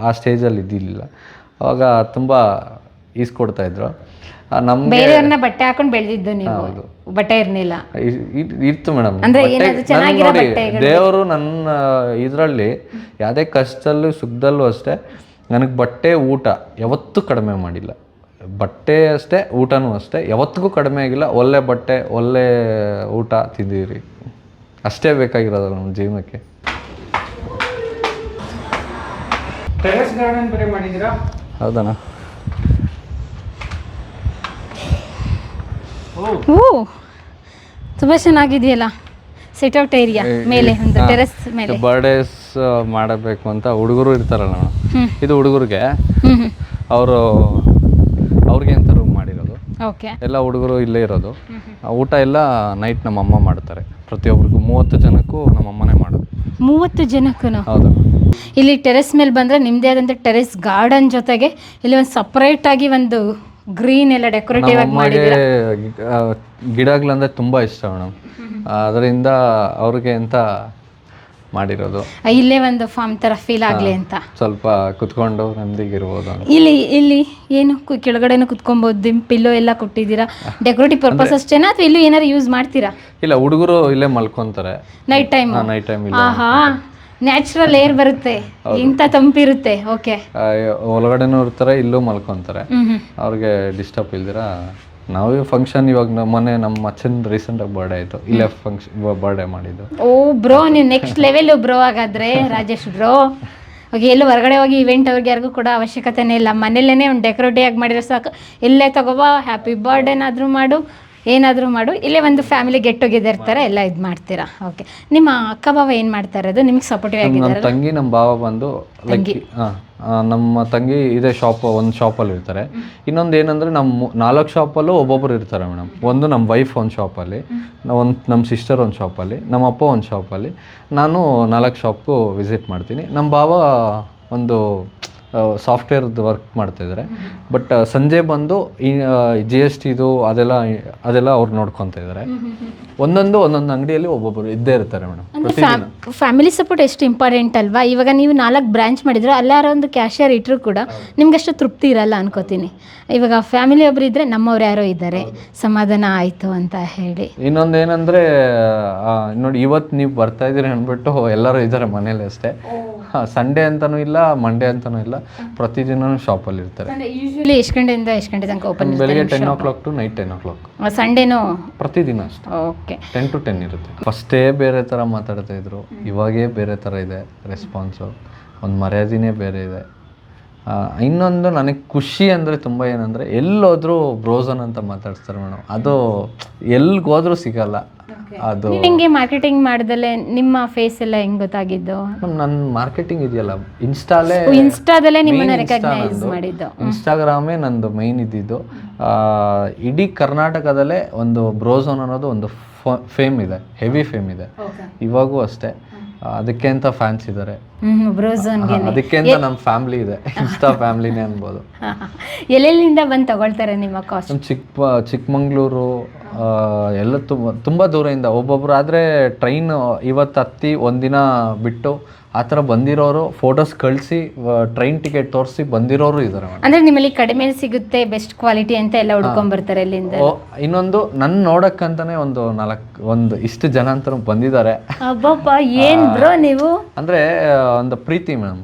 ಆ ಸ್ಟೇಜಲ್ಲಿ ಇದ್ದಿರಲಿಲ್ಲ. ಅವಾಗ ತುಂಬ ಈಸ್ಕೊಡ್ತಾ ಇದ್ರು. ನಮಗೆ ಬೇರೆಯವ್ರನ್ನ ಬಟ್ಟೆ ಹಾಕೊಂಡು ಬೆಳೆದಿದ್ದು ನೀವು. ಬಟ್ಟೆ ಇರ್ಲಿಲ್ಲ. ಇತ್ತು ಮೇಡಮ್. ಅಂದ್ರೆ ಏನಾದ್ರು ಚೆನ್ನಾಗಿರೋ ನೋಡಿ ಬಟ್ಟೆಗಳು ದೇವರು ನನ್ನ ಇದರಲ್ಲಿ ಯಾವುದೇ ಕಷ್ಟದಲ್ಲೂ ಸುಖದಲ್ಲೂ ಅಷ್ಟೇ ನನಗೆ ಬಟ್ಟೆ ಊಟ ಯಾವತ್ತೂ ಕಡಿಮೆ ಮಾಡಿಲ್ಲ. ಬಟ್ಟೆ ಅಷ್ಟೇ ಊಟನೂ ಅಷ್ಟೇ. ಯಾವತ್ತಿಗೂ ಕಡಿಮೆ ಆಗಿಲ್ಲ. ಒಳ್ಳೆ ಬಟ್ಟೆ ಒಳ್ಳೆ ಊಟ ತಿಂದಿರಿ. ಅಷ್ಟೇ ಬೇಕಾಗಿರೋದು ನಮ್ಮ ಜೀವನಕ್ಕೆ. ಟೆರೆಸ್ ಗಾರ್ಡನ್ ಬೇರೆ ಮಾಡಿದ್ದೀರಾ? ಹೌದಣ್ಣ. ಓ ತುಂಬಾ ಚೆನ್ನಾಗಿದೆಯಲ್ಲ. ಸೆಟ್ ಔಟ್ ಏರಿಯಾ ಮೇಲೆ ಒಂದು ಟೆರೆಸ್ ಮೇಲೆ. ಬರ್ಡೇಸ್ ಮಾಡಬೇಕು ಅಂತ ಹುಡುಗರು ಇರ್ತಾರಲ್ಲ ಮೇಡಮ್ ಇದು ಹುಡುಗರಿಗೆ. ಅವರು ಅವ್ರಿಗೆ ಅಂತ ರೂಮ್ ಮಾಡಿರೋದು? ಓಕೆ. ಎಲ್ಲ ಹುಡುಗರು ಇಲ್ಲೇ ಇರೋದು. ಊಟ ಎಲ್ಲ ನೈಟ್ ನಮ್ಮ ಅಮ್ಮ ಮಾಡ್ತಾರೆ. ಪ್ರತಿಯೊಬ್ಬರಿಗೂ ಮೂವತ್ತು ಜನಕ್ಕೂ ನಮ್ಮ ಅಮ್ಮನೇ ಮಾಡೋದು. ಮೂವತ್ತು ಜನಕ್ಕೂ ಹೌದು. ಇಲ್ಲಿ ಟೆರೆಸ್ ಮೇಲೆ ಬಂದರೆ ನಿಮ್ಮದೇ ಆದಂಥ ಟೆರೆಸ್ ಗಾರ್ಡನ್ ಜೊತೆಗೆ ಇಲ್ಲಿ ಒಂದು ಸಪ್ರೇಟಾಗಿ ಒಂದು ಗ್ರೀನ್ ಎಲ್ಲ ಡೆಕೋರೇಟಿವ್ ಆಗಿ ಮಾಡಿದ್ದೀರಾ? ಗಿಡಗಳಂದ್ರೆ ತುಂಬಾ ಇಷ್ಟ ಮೇಡಮ್. ಅದರಿಂದ ಅವ್ರಿಗೆ ಅಂತ ಮಾಡಿರೋದು. ಇಲ್ಲೇ ಒಂದು ಫಾರ್ಮ್ ತರ ಫೀಲ್ ಆಗ್ಲಿ ಅಂತ. ಸ್ವಲ್ಪ ಕುತ್ಕೊಂಡು ನೆಮ್ಮದಿಗಿರ್ಬೋದು ಅಂತ. ಇಲ್ಲಿ ಇಲ್ಲಿ ಏನು ಕು- ಕೆಳಗಡೆನೂ ದಿಂ ಪಿಲ್ಲೋ ಎಲ್ಲ ಕೊಟ್ಟಿದ್ದೀರಾ? ಡೆಕೋರೇಟಿವ್ ಪರ್ಪಸ್ ಅಷ್ಟೇನಾ? ಅಥವಾ ಇಲ್ಲೂ ಏನಾರು ಯೂಸ್ ಮಾಡ್ತೀರಾ? ಇಲ್ಲ ಹುಡುಗರು ಇಲ್ಲೇ ಮಲ್ಕೊಂತಾರೆ. ನೈಟ್ ಟೈಮ್ ನೈಟ್ ಟೈಮ್ ಇಲ್ಲ ಆಹಾ. ನ್ಯಾಚುರಲ್ ಏರ್ ಬರುತ್ತೆ. ಇಂಥ ತಂಪಿರುತ್ತೆ. ಓಕೆ ಒಳಗಡೆನೂ ಇರ್ತಾರೆ ಇಲ್ಲೂ ಮಲ್ಕೊಂತಾರೆ. ಅವ್ರಿಗೆ ಡಿಸ್ಟರ್ಬ್ ಇಲ್ದಿರ? ನಾವೇ ಫಂಕ್ಷನ್ ಇವಾಗ ನಮ್ಮ ಮೊನ್ನೆ ನಮ್ಮ ಅಚ್ಚನ್ ರೀಸೆಂಟ್ ಆಗಿ ಬರ್ಡೇ ಆಯ್ತು. ಇಲ್ಲೇ ಫಂಕ್ಷನ್ ಬರ್ಡೇ ಮಾಡಿದ್ದು. ಓ ಬ್ರೋ ನೀವು ನೆಕ್ಸ್ಟ್ ಲೆವೆಲ್ ಬ್ರೋ ಹಾಗಾದ್ರೆ ರಾಜೇಶ್ ಬ್ರೋ ಓಕೆ ಎಲ್ಲೂ ಹೊರಗಡೆ ಹೋಗಿ ಇವೆಂಟ್ ಅವ್ರಿಗೆ ಯಾರಿಗೂ ಕೂಡ ಅವಶ್ಯಕತೆನೇ ಇಲ್ಲ. ಮನೇಲೇ ಒಂದು ಡೆಕೋರೇಟಿವ್ ಆಗಿ ಮಾಡಿದ್ರೆ ಸಾಕು. ಇಲ್ಲೇ ತಗೋಬಾ ಹ್ಯಾಪಿ ಬರ್ಡೇನಾದರೂ ಮಾಡು. ಏನಾದರೂ ಮಾಡು. ಇಲ್ಲೇ ಒಂದು ಫ್ಯಾಮಿಲಿ ಗೆಟ್ ಟುಗೆದರ್ ಥರ ಎಲ್ಲ ಇದು ಮಾಡ್ತೀರಾ? ಓಕೆ ನಿಮ್ಮ ಅಕ್ಕ ಬಾವ ಏನು ಮಾಡ್ತಾ ಇರೋದು? ನಿಮ್ಗೆ ಸಪೋರ್ಟಿವ್ ನಮ್ಮ ಆಗಿದ್ದಾರೆ ತಂಗಿ ನಮ್ಮ ಭಾವ ಬಂದು ಲೈಕ್ ನಮ್ಮ ತಂಗಿ ಇದೇ ಶಾಪ್ ಒಂದು ಶಾಪಲ್ಲಿ ಇರ್ತಾರೆ. ಇನ್ನೊಂದು ಏನಂದ್ರೆ ನಮ್ಮ ನಾಲ್ಕು ಶಾಪಲ್ಲೂ ಒಬ್ಬೊಬ್ಬರು ಇರ್ತಾರೆ ಮೇಡಮ್. ಒಂದು ನಮ್ಮ ವೈಫ್ ಒಂದು ಶಾಪಲ್ಲಿ ಒಂದು ನಮ್ಮ ಸಿಸ್ಟರ್ ಒಂದು ಶಾಪಲ್ಲಿ ನಮ್ಮ ಅಪ್ಪ ಒಂದು ಶಾಪಲ್ಲಿ ನಾನು ನಾಲ್ಕು ಶಾಪ್ಗೂ ವಿಸಿಟ್ ಮಾಡ್ತೀನಿ. ನಮ್ಮ ಭಾವ ಒಂದು ಸಾಫ್ಟ್ವೇರ್ದು ವರ್ಕ್ ಮಾಡ್ತಾಯಿದ್ದಾರೆ ಬಟ್ ಸಂಜೆ ಬಂದು ಈ ಜಿ ಎಸ್ ಟಿದು ಅದೆಲ್ಲ ಅದೆಲ್ಲ ಅವ್ರು ನೋಡ್ಕೊತಾ ಇದ್ದಾರೆ ಒಂದೊಂದು ಒಂದೊಂದು ಅಂಗಡಿಯಲ್ಲಿ ಒಬ್ಬೊಬ್ಬರು ಇದ್ದೇ ಇರ್ತಾರೆ ಮೇಡಮ್. ಫ್ಯಾಮಿಲಿ ಸಪೋರ್ಟ್ ಎಷ್ಟು ಇಂಪಾರ್ಟೆಂಟ್ ಅಲ್ವಾ? ಇವಾಗ ನೀವು ನಾಲ್ಕು ಬ್ರಾಂಚ್ ಮಾಡಿದ್ರೆ ಅಲ್ಲಾರ ಒಂದು ಕ್ಯಾಶಿಯರ್ ಇಟ್ಟರು ಕೂಡ ನಿಮ್ಗೆ ಅಷ್ಟು ತೃಪ್ತಿ ಇರಲ್ಲ ಅನ್ಕೋತೀನಿ. ಇವಾಗ ಫ್ಯಾಮಿಲಿ ಒಬ್ರು ಇದ್ರೆ ನಮ್ಮವ್ರು ಯಾರೋ ಇದ್ದಾರೆ. ಸಮಾಧಾನ ಆಯಿತು ಅಂತ ಹೇಳಿ. ಇನ್ನೊಂದು ಏನಂದ್ರೆ ನೋಡಿ ಇವತ್ತು ನೀವು ಬರ್ತಾ ಇದ್ದೀರಿ ಅಂದ್ಬಿಟ್ಟು ಎಲ್ಲರೂ ಇದ್ದಾರೆ ಮನೇಲಿ ಅಷ್ಟೇ. ಸಂಡೇ ಅಂತಾನೂ ಇಲ್ಲ ಮಂಡೇ ಅಂತಾನೂ ಇಲ್ಲ. ಪ್ರತಿದಿನನೂ ಶಾಪಲ್ಲಿ ಇರ್ತಾರೆ. ಯೂಶಲಿ ಎಷ್ಟು ಗಂಟೆಯಿಂದ ಎಷ್ಟು ಗಂಟೆ ತನಕ ಓಪನ್ ಬೆಳಿಗ್ಗೆ ten o'clock to night ten o'clock ಸಂಡೇನೂ ಪ್ರತಿದಿನ ಅಷ್ಟೇ. ಓಕೆ ಟೆನ್ ಟು ಟೆನ್ ಇರುತ್ತೆ. ಫಸ್ಟೇ ಬೇರೆ ಥರ ಮಾತಾಡ್ತಾ ಇದ್ರು. ಇವಾಗೇ ಬೇರೆ ಥರ ಇದೆ ರೆಸ್ಪಾನ್ಸು ಒಂದು ಮರ್ಯಾದಿನೇ ಬೇರೆ ಇದೆ. ಇನ್ನೊಂದು ನನಗೆ ಖುಷಿ ಅಂದರೆ ತುಂಬ ಏನಂದರೆ ಎಲ್ಲೋದ್ರೂ ಬ್ರೋಸನ್ ಅಂತ ಮಾತಾಡ್ತಾರೆ ಮೇಡಮ್. ಅದು ಎಲ್ಲಿಗೋದ್ರೂ ಸಿಗಲ್ಲ. ಅದು ಹೆಂಗೆ ಮಾರ್ಕೆಟಿಂಗ್ ಮಾಡ್ದಲೆ ನಿಮ್ಮ ಫೇಸ್ ಎಲ್ಲ ಹೆಂಗ್ ಗೊತ್ತಾಗಿದ್ದು? ನನ್ನ ಮಾರ್ಕೆಟಿಂಗ್ ಇದೆಯಲ್ಲ ಇನ್ಸ್ಟಾಲೇ ಇನ್ಸ್ಟಾದಲ್ಲೇ ನಿಮ್ಮನ್ನ ರೆಕಗ್ನೈಸ್ ಮಾಡಿದ್ದು. ಇನ್ಸ್ಟಾಗ್ರಾಮೇ ನಂದು ಮೈನ್ ಇದ್ದಿದ್ದು. ಇಡೀ ಕರ್ನಾಟಕದಲ್ಲೇ ಒಂದು ಬ್ರೋಝೋನ್ ಅನ್ನೋದು ಒಂದು ಫೇಮ್ ಇದೆ ಹೆವಿ ಫೇಮ್ ಇದೆ. ಇವಾಗೂ ಅಷ್ಟೇ. ಅದಕ್ಕೆ ಅಂತ ಫ್ಯಾನ್ಸ್ ಇದ್ದಾರೆ ಅದಕ್ಕೆ ಅಂತ ನಮ್ಮ ಫ್ಯಾಮಿಲಿ ಇದೆ. ಇನ್ಸ್ಟಾ ಫ್ಯಾಮಿಲಿನೇ ಅನ್ಬೋದು. ಎಲ್ಲೆಲ್ಲಿಂದ ಬಂದು ತಗೊಳ್ತಾರೆ ನಿಮ್ಮ ಕಾಸ್ಟ್ ಚಿಕ್ಕ ಚಿಕ್ಕಮಂಗ್ಳೂರು ಎಲ್ಲ ತುಂಬ ತುಂಬ ದೂರದಿಂದ. ಒಬ್ಬೊಬ್ರು ಆದರೆ ಟ್ರೈನ್ ಇವತ್ತು ಹತ್ತಿ ಒಂದಿನ ಬಿಟ್ಟು ಆ ಥರ ಬಂದಿರೋರು ಫೋಟೋಸ್ ಕಳಿಸಿ ಟ್ರೈನ್ ಟಿಕೆಟ್ ತೋರಿಸಿ ಬಂದಿರೋರು ಇದ್ದಾರೆ ಅಂದರೆ ಅಂದ್ರೆ ನಿಮ್ಮಲ್ಲಿ ಕಡಿಮೆ ಸಿಗುತ್ತೆ ಬೆಸ್ಟ್ ಕ್ವಾಲಿಟಿ ಅಂತ ಎಲ್ಲ ಹುಡ್ಕೊಂಡ್ ಬರ್ತಾರೆ ಅಲ್ಲಿಂದ? ಓ ಇನ್ನೊಂದು ನನ್ನ ನೋಡಕ್ಕಂತಾನೆ ಒಂದು ನಾಲ್ಕು ಒಂದು ಇಷ್ಟು ಜನ ಅಂತ ಬಂದಿದ್ದಾರೆ. ಅಬ್ಬಪ್ಪ ಏನ್ ಬ್ರೋ ನೀವು? ಅಂದರೆ ಒಂದು ಪ್ರೀತಿ ಮೇಡಮ್.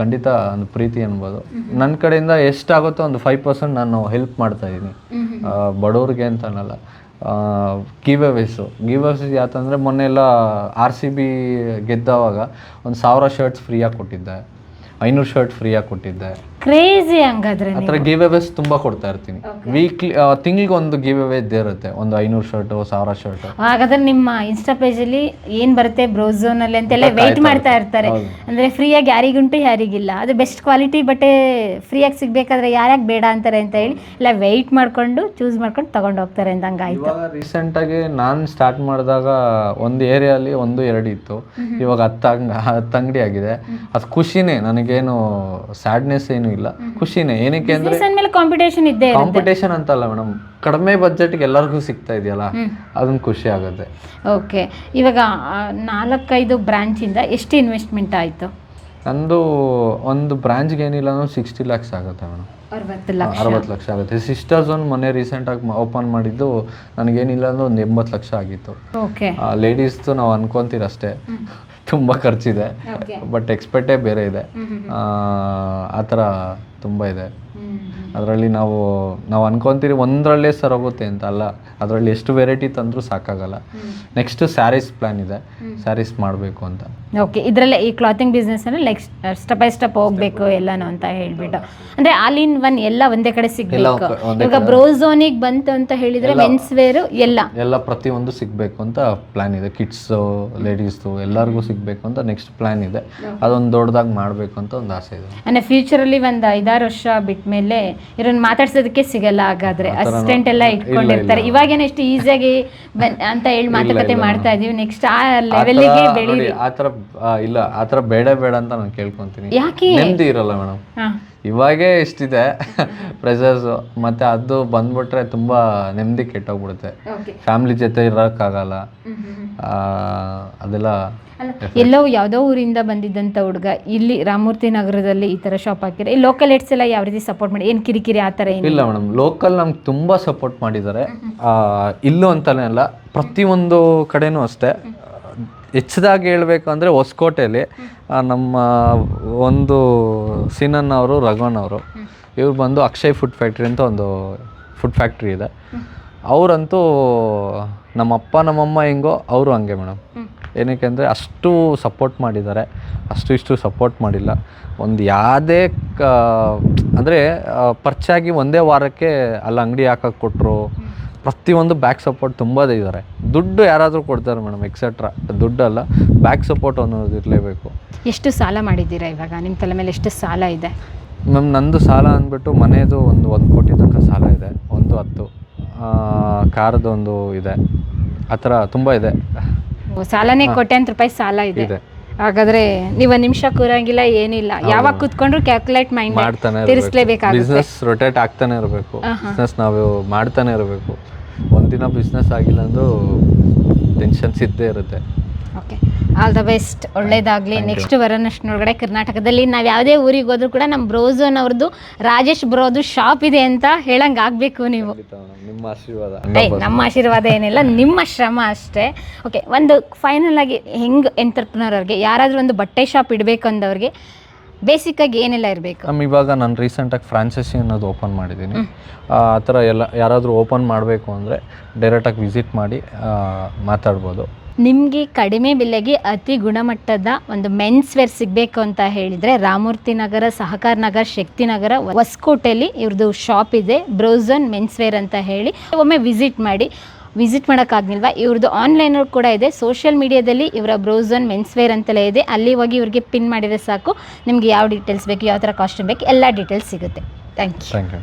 ಖಂಡಿತ ಒಂದು ಪ್ರೀತಿ ಅನ್ಬೋದು. ನನ್ನ ಕಡೆಯಿಂದ ಎಷ್ಟಾಗುತ್ತೋ ಒಂದು ಫೈವ್ ಪರ್ಸೆಂಟ್ ನಾನು ಹೆಲ್ಪ್ ಮಾಡ್ತಾ ಇದ್ದೀನಿ. ಬಡವ್ರಿಗೆ ಅಂತ ಅನ್ನಲ್ಲ. ಗಿವ್ ಅವೇಸು ಗಿವ್ ಅವೇಸ್ ಯಾತಂದರೆ ಮೊನ್ನೆ ಎಲ್ಲ ಆರ್ ಸಿ ಬಿ ಗೆದ್ದವಾಗ ಒಂದು ಸಾವಿರ ಶರ್ಟ್ಸ್ ಫ್ರೀಯಾಗಿ ಕೊಟ್ಟಿದ್ದೆ. ಐನೂರು ಶರ್ಟ್ ಫ್ರೀಯಾಗಿ ಕೊಟ್ಟಿದ್ದೆ. ಕ್ರೇಜಿ ಹಂಗಾದ್ರೆ ಆ ಥರ ಗಿವ್ ಅವೇಸ್ ತುಂಬ ಕೊಡ್ತಾ ಇರ್ತೀನಿ. ವೀಕ್ಲಿ ತಿಂಗಳಿಗೆ ಒಂದು ಗಿವ್ ಅವೇ ಇದ್ದೇ ಇರುತ್ತೆ. ಒಂದು ಐನೂರು ಶರ್ಟು ಸಾವಿರ ಶರ್ಟು ಹಾಗಾದ್ರೆ ನಿಮ್ಮ ಇನ್ಸ್ಟಾ ಪೇಜ್ ಅಲ್ಲಿ ಏನ್ ಬರುತ್ತೆ ಬ್ರೌಝೋನಲ್ಲಿ ಅಲ್ಲಿ ಅಂತೆಲ್ಲ ವೆಯ್ಟ್ ಮಾಡ್ತಾ ಇರ್ತಾರೆ. ಅಂದ್ರೆ ಫ್ರೀಯಾಗಿ ಯಾರಿಗುಂಟು ಯಾರಿಗಿಲ್ಲ. ಅದು ಬೆಸ್ಟ್ ಕ್ವಾಲಿಟಿ ಬಟ್ಟೆ ಫ್ರೀಯಾಗಿ ಸಿಗಬೇಕಾದ್ರೆ ಯಾರ್ಯಾಕೆ ಬೇಡ ಅಂತಾರೆ ಅಂತ ಹೇಳಿ ಇಲ್ಲ ವೆಯ್ಟ್ ಮಾಡ್ಕೊಂಡು ಚೂಸ್ ಮಾಡ್ಕೊಂಡು ತಗೊಂಡು ಹೋಗ್ತಾರೆ ಅಂತ ಹಂಗಾಯ್ತು. ಇವಾಗ ರೀಸೆಂಟಾಗಿ ನಾನು ಸ್ಟಾರ್ಟ್ ಮಾಡಿದಾಗ ಒಂದು ಏರಿಯಲ್ಲಿ ಒಂದು ಎರಡು ಇತ್ತು. ಇವಾಗ ಹತ್ತು ಅಂಗ್ ಹತ್ತು ಅಂಗಡಿ ಆಗಿದೆ. ಅದು ಖುಷಿನೇ. ನನಗೇನು ಸ್ಯಾಡ್ನೆಸ್ ಏನು ಇಲ್ಲ ಖುಷಿನೇ. ಏನಕ್ಕೆ ಅಂದ್ರೆ ಕಾಂಪಿಟೇಷನ್ ಇದ್ದೇ ಅಲ್ಲ ಕಾಂಪಿಟೇಷನ್ ಅಂತಲ್ಲ ಮೇಡಮ್. ಕಡಿಮೆ ಬಜೆಟ್ಗೆ ಎಲ್ಲರಿಗೂ ಸಿಗ್ತಾ ಇದೆಯಲ್ಲ? ಅದನ್ನ ಖುಷಿ ಆಗುತ್ತೆ. ಓಕೆ ಇವಾಗ ನಾಲ್ಕೈದು ಬ್ರಾಂಚಿಂದ ಎಷ್ಟು ಇನ್ವೆಸ್ಟ್ಮೆಂಟ್ ಆಯಿತು? ನಂದು ಒಂದು ಬ್ರಾಂಚ್ಗೆ ಏನಿಲ್ಲ ಅಂದ್ರೆ ಸಿಕ್ಸ್ಟಿ ಲ್ಯಾಕ್ಸ್ ಆಗುತ್ತೆ ಮೇಡಮ್. ಅರವತ್ತು ಲಕ್ಷ. ಲಕ್ಷ ಆಗುತ್ತೆ. ಸಿಸ್ಟರ್ಸ್ ಒಂದು ಮೊನ್ನೆ ರೀಸೆಂಟಾಗಿ ಓಪನ್ ಮಾಡಿದ್ದು ನನಗೇನಿಲ್ಲ ಅಂದ್ರೆ ಒಂದು ಎಂಬತ್ತು ಲಕ್ಷ ಆಗಿತ್ತು. ಓಕೆ ಲೇಡೀಸ್ದು ನಾವು ಅನ್ಕೊಂತೀರ ಅಷ್ಟೇ ತುಂಬ ಖರ್ಚಿದೆ. ಬಟ್ ಎಕ್ಸ್ಪೆಕ್ಟೇ ಬೇರೆ ಇದೆ. ಆ, ಥರ ತುಂಬ ಇದೆ. ಅದರಲ್ಲಿ ನಾವು ನಾವು ಅನ್ಕೊಂತೀರಿ ಒಂದರಲ್ಲೇ ಸರ್ ಹೋಗುತ್ತೆ ಅಂತ ಅಲ್ಲ. ಅದರಲ್ಲಿ ಎಷ್ಟು ವೆರೈಟಿ ತಂದರೂ ಸಾಕಾಗಲ್ಲ. ನೆಕ್ಸ್ಟ್ ಸ್ಯಾರೀಸ್ ಪ್ಲ್ಯಾನ್ ಇದೆ. ಸ್ಯಾರೀಸ್ ಮಾಡಬೇಕು ಅಂತ. ಓಕೆ ಇದರಲ್ಲೇ ಈ ಕ್ಲಾತಿಂಗ್ ಬಿಸ್ನೆಸ್ ಅಲ್ಲಿ ಲೈಕ್ ಸ್ಟೆಪ್ ಬೈ ಸ್ಟೆಪ್ ಹೋಗ್ಬೇಕು ಎಲ್ಲಾನು ಅಂತ ಹೇಳ್ಬಿಟ್ಟು. ಅಂದ್ರೆ ಆಲ್ ಇನ್ ಒನ್ ಎಲ್ಲ ಒಂದೇ ಕಡೆ ಸಿಗ್ಬೇಕು. ಈಗ ಇವಾಗ ಬ್ರೋಝೋನಿಗೆ ಬಂತು ಅಂತ ಹೇಳಿದ್ರೆ ಮೆನ್ಸ್ ವೇರ್ ಎಲ್ಲ. ಎಲ್ಲ ಪ್ರತಿಯೊಂದು ಸಿಗಬೇಕು ಅಂತ ಪ್ಲಾನ್ ಇದೆ. ಕಿಡ್ಸ್ ಲೇಡೀಸ್ ಎಲ್ಲರಿಗೂ ಸಿಗಬೇಕು ಅಂತ ನೆಕ್ಸ್ಟ್ ಪ್ಲಾನ್ ಇದೆ. ಅದೊಂದು ದೊಡ್ಡದಾಗಿ ಮಾಡಬೇಕು ಅಂತ ಒಂದು ಆಸೆ ಇದೆ. ಅಂದ್ರೆ ಫ್ಯೂಚರ್ ಅಲ್ಲಿ ಒಂದ್ ಐದಾರು ವರ್ಷ ಬಿಟ್ಮೇಲೆ ಇವ್ರನ್ನ ಮಾತಾಡ್ಸೋದಕ್ಕೆ ಸಿಗಲ್ಲ ಹಾಗಾದ್ರೆ. ಅಸಿಸ್ಟೆಂಟ್ ಎಲ್ಲ ಇಟ್ಕೊಂಡಿರ್ತಾರೆ. ಇವಾಗೇನು ಎಷ್ಟು ಈಸಿಯಾಗಿ ಅಂತ ಹೇಳಿ ಮಾತುಕತೆ ಮಾಡ್ತಾ ಇದೀವಿ. ನೆಕ್ಸ್ಟ್ ಆ ಲೆವೆಲ್ಗೆ ಬೆಳಿ ಆ ಥರ ಇಲ್ಲ ಆ ಥರ ಬೇಡ ಬೇಡ ಅಂತ ನಾನು ಕೇಳ್ಕೊಂತೀನಿ. ಯಾಕೆ? ನೆಮ್ಮದಿ ಇರಲ್ಲ ಮೇಡಮ್. ಇವಾಗೇ ಇಷ್ಟಿದೆ ಪ್ರೆಸರ್ಸ್ ಮತ್ತೆ ಅದು ಬಂದ್ಬಿಟ್ರೆ ತುಂಬಾ ನೆಮ್ಮದಿ ಕೆಟ್ಟೋಗ್ಬಿಡುತ್ತೆ. ಫ್ಯಾಮಿಲಿ ಜೊತೆ ಇರೋಕ್ಕಾಗಲ್ಲ. ಅದೆಲ್ಲ ಎಲ್ಲೋ ಯಾವುದೋ ಊರಿಂದ ಬಂದಿದ್ದಂಥ ಹುಡುಗ ಇಲ್ಲಿ ರಾಮಮೂರ್ತಿ ನಗರದಲ್ಲಿ ಈ ಥರ ಶಾಪ್ ಹಾಕಿದ್ರೆ ಈ ಲೋಕಲ್ ಏಟ್ಸ್ ಎಲ್ಲ ಯಾವ ರೀತಿ ಸಪೋರ್ಟ್ ಮಾಡಿ ಏನು ಕಿರಿಕಿರಿ ಆ ಥರ ಇಲ್ಲ ಮೇಡಮ್ ಲೋಕಲ್ ನಮ್ಗೆ ತುಂಬ ಸಪೋರ್ಟ್ ಮಾಡಿದ್ದಾರೆ. ಇಲ್ಲೂ ಅಂತಲೇ ಅಲ್ಲ ಪ್ರತಿಯೊಂದು ಕಡೆನೂ ಅಷ್ಟೇ. ಹೆಚ್ಚದಾಗಿ ಹೇಳಬೇಕು ಅಂದರೆ ಹೊಸಕೋಟೆಯಲ್ಲಿ ನಮ್ಮ ಒಂದು ಸೀನನ್ ಅವರು, ರಘವನ್ ಅವರು, ಇವ್ರು ಬಂದು ಅಕ್ಷಯ್ ಫುಡ್ ಫ್ಯಾಕ್ಟ್ರಿ ಅಂತ ಒಂದು ಫುಡ್ ಫ್ಯಾಕ್ಟ್ರಿ ಇದೆ. ಅವರಂತೂ ನಮ್ಮಪ್ಪ ನಮ್ಮಮ್ಮ ಹೆಂಗೋ ಅವರು ಹಂಗೆ ಮೇಡಮ್. ಏನಕ್ಕೆ ಅಂದರೆ ಅಷ್ಟು ಸಪೋರ್ಟ್ ಮಾಡಿದ್ದಾರೆ. ಅಷ್ಟು ಇಷ್ಟು ಸಪೋರ್ಟ್ ಮಾಡಿಲ್ಲ. ಒಂದು ಯಾವುದೇ ಕ, ಅಂದರೆ ಪರ್ಚಾಗಿ ಒಂದೇ ವಾರಕ್ಕೆ ಅಲ್ಲಿ ಅಂಗಡಿ ಹಾಕಕ್ಕೆ ಕೊಟ್ಟರು ಪ್ರತಿಯೊಂದು ಬ್ಯಾಕ್ ಸಪೋರ್ಟ್ ತುಂಬ ಇದ್ದಾರೆ. ದುಡ್ಡು ಯಾರಾದರೂ ಕೊಡ್ತಾರೆ ಮೇಡಮ್ ಎಕ್ಸೆಟ್ರಾ ದುಡ್ಡಲ್ಲ ಬ್ಯಾಕ್ ಸಪೋರ್ಟ್ ಅನ್ನೋದು ಇರಲೇಬೇಕು. ಎಷ್ಟು ಸಾಲ ಮಾಡಿದ್ದೀರಾ ಇವಾಗ? ನಿಮ್ಮ ತಲೆ ಮೇಲೆ ಎಷ್ಟು ಸಾಲ ಇದೆ? ಮ್ಯಾಮ್ ನಂದು ಸಾಲ ಅಂದ್ಬಿಟ್ಟು ಮನೆಯದು ಒಂದು ಒಂದು ಕೋಟಿ ತನಕ ಸಾಲ ಇದೆ. ಒಂದು ಹತ್ತು. ಕಾರದೊಂದು ಇದೆ. ಆ ಥರ ತುಂಬ ಇದೆ. ಓ, ಸಾಲನೇ ಕೋಟ್ಯಾಂತರ ರೂಪಾಯಿ ಸಾಲ ಇದೆ. ಇದೆ. ಹಾಗಾದ್ರೆ ನೀವು ಒಂದ್ ನಿಮಿಷ ಕೂರಂಗಿಲ್ಲ ಏನಿಲ್ಲ. ಯಾವಾಗ ಕೂತ್ಕೊಂಡ್ರು ಕ್ಯಾಲ್ಕುಲೇಟ್ ಮೈಂಡ್ ಮಾಡ್ತಾನೆ ತಿರ್ಸ್ಲೇಬೇಕಾಗುತ್ತೆ. ಬಿಸ್ನೆಸ್ ರೊಟೇಟ್ ಆಗ್ತಾನೆ ಇರಬೇಕು. ಬಿಸ್ನೆಸ್ ನಾವು ಮಾಡ್ತಾನೆ ಇರಬೇಕು. ಒಂದಿನ ಬಿಸ್ನೆಸ್ ಆಗಿಲ್ಲ ಅಂದು ಟೆನ್ಷನ್ಸ್ ಇದ್ದೇ ಇರುತ್ತೆ. ಓಕೆ ಆಲ್ ದ ಬೆಸ್ಟ್ ಒಳ್ಳೇದಾಗಲಿ. ನೆಕ್ಸ್ಟ್ ವರನಷ್ಟನೊಳಗಡೆ ಕರ್ನಾಟಕದಲ್ಲಿ ನಾವು ಯಾವುದೇ ಊರಿಗೆ ಹೋದ್ರೂ ಕೂಡ ನಮ್ಮ ಬ್ರೋಝೋನ್ ಅವ್ರದ್ದು ರಾಜೇಶ್ ಬ್ರೋದು ಶಾಪ್ ಇದೆ ಅಂತ ಹೇಳಂಗೆ ಆಗಬೇಕು ನೀವು. ನಿಮ್ಮ ಆಶೀರ್ವಾದ. ನಮ್ಮ ಆಶೀರ್ವಾದ ಏನಿಲ್ಲ ನಿಮ್ಮ ಶ್ರಮ ಅಷ್ಟೇ. ಓಕೆ ಒಂದು ಫೈನಲ್ ಆಗಿ ಹೆಂಗೆ ಎಂಟರ್ಪ್ರಿನರ್ ಅವ್ರಿಗೆ ಯಾರಾದರೂ ಒಂದು ಬಟ್ಟೆ ಶಾಪ್ ಇಡಬೇಕು ಅಂದವ್ರಿಗೆ ಆಗಿ ಏನೆಲ್ಲ ಇರಬೇಕು? ನಮ್ಮ ಇವಾಗ ನಾನು ರೀಸೆಂಟಾಗಿ ಫ್ರಾಂಚೈಸಿ ಅನ್ನೋದು ಓಪನ್ ಮಾಡಿದ್ದೀನಿ. ಆ ಥರ ಎಲ್ಲ ಯಾರಾದರೂ ಓಪನ್ ಮಾಡಬೇಕು ಅಂದರೆ ಡೈರೆಕ್ಟಾಗಿ ವಿಸಿಟ್ ಮಾಡಿ ಆ, ಮಾತಾಡ್ಬೋದು. ನಿಮಗೆ ಕಡಿಮೆ ಬೆಲೆಗೆ ಅತಿ ಗುಣಮಟ್ಟದ ಒಂದು ಮೆನ್ಸ್ ವೇರ್ ಸಿಗಬೇಕು ಅಂತ ಹೇಳಿದರೆ ರಾಮೂರ್ತಿ ನಗರ ಸಹಕಾರ ನಗರ ಶಕ್ತಿನಗರ ಹೊಸಕೋಟೆಯಲ್ಲಿ ಇವ್ರದ್ದು ಶಾಪ್ ಇದೆ. ಬ್ರೋಝನ್ ಮೆನ್ಸ್ ವೇರ್ ಅಂತ ಹೇಳಿ. ಒಮ್ಮೆ ವಿಸಿಟ್ ಮಾಡಿ ವಿಸಿಟ್ ಮಾಡೋಕ್ಕಾಗಿಲ್ವಾ ಇವ್ರದ್ದು ಆನ್ಲೈನ್ ಕೂಡ ಇದೆ. ಸೋಷಿಯಲ್ ಮೀಡಿಯಾದಲ್ಲಿ ಇವರ ಬ್ರೌಸನ್ ಮೆನ್ಸ್ ವೇರ್ ಅಂತಲೇ ಇದೆ. ಅಲ್ಲಿ ಹೋಗಿ ಇವ್ರಿಗೆ ಪಿನ್ ಮಾಡಿದರೆ ಸಾಕು. ನಿಮಗೆ ಯಾವ ಡೀಟೇಲ್ಸ್ ಬೇಕು, ಯಾವ ಥರ ಕಾಸ್ಟ್ಯೂಮ್ ಬೇಕು, ಎಲ್ಲ ಡೀಟೇಲ್ಸ್ ಸಿಗುತ್ತೆ. Thank you thank you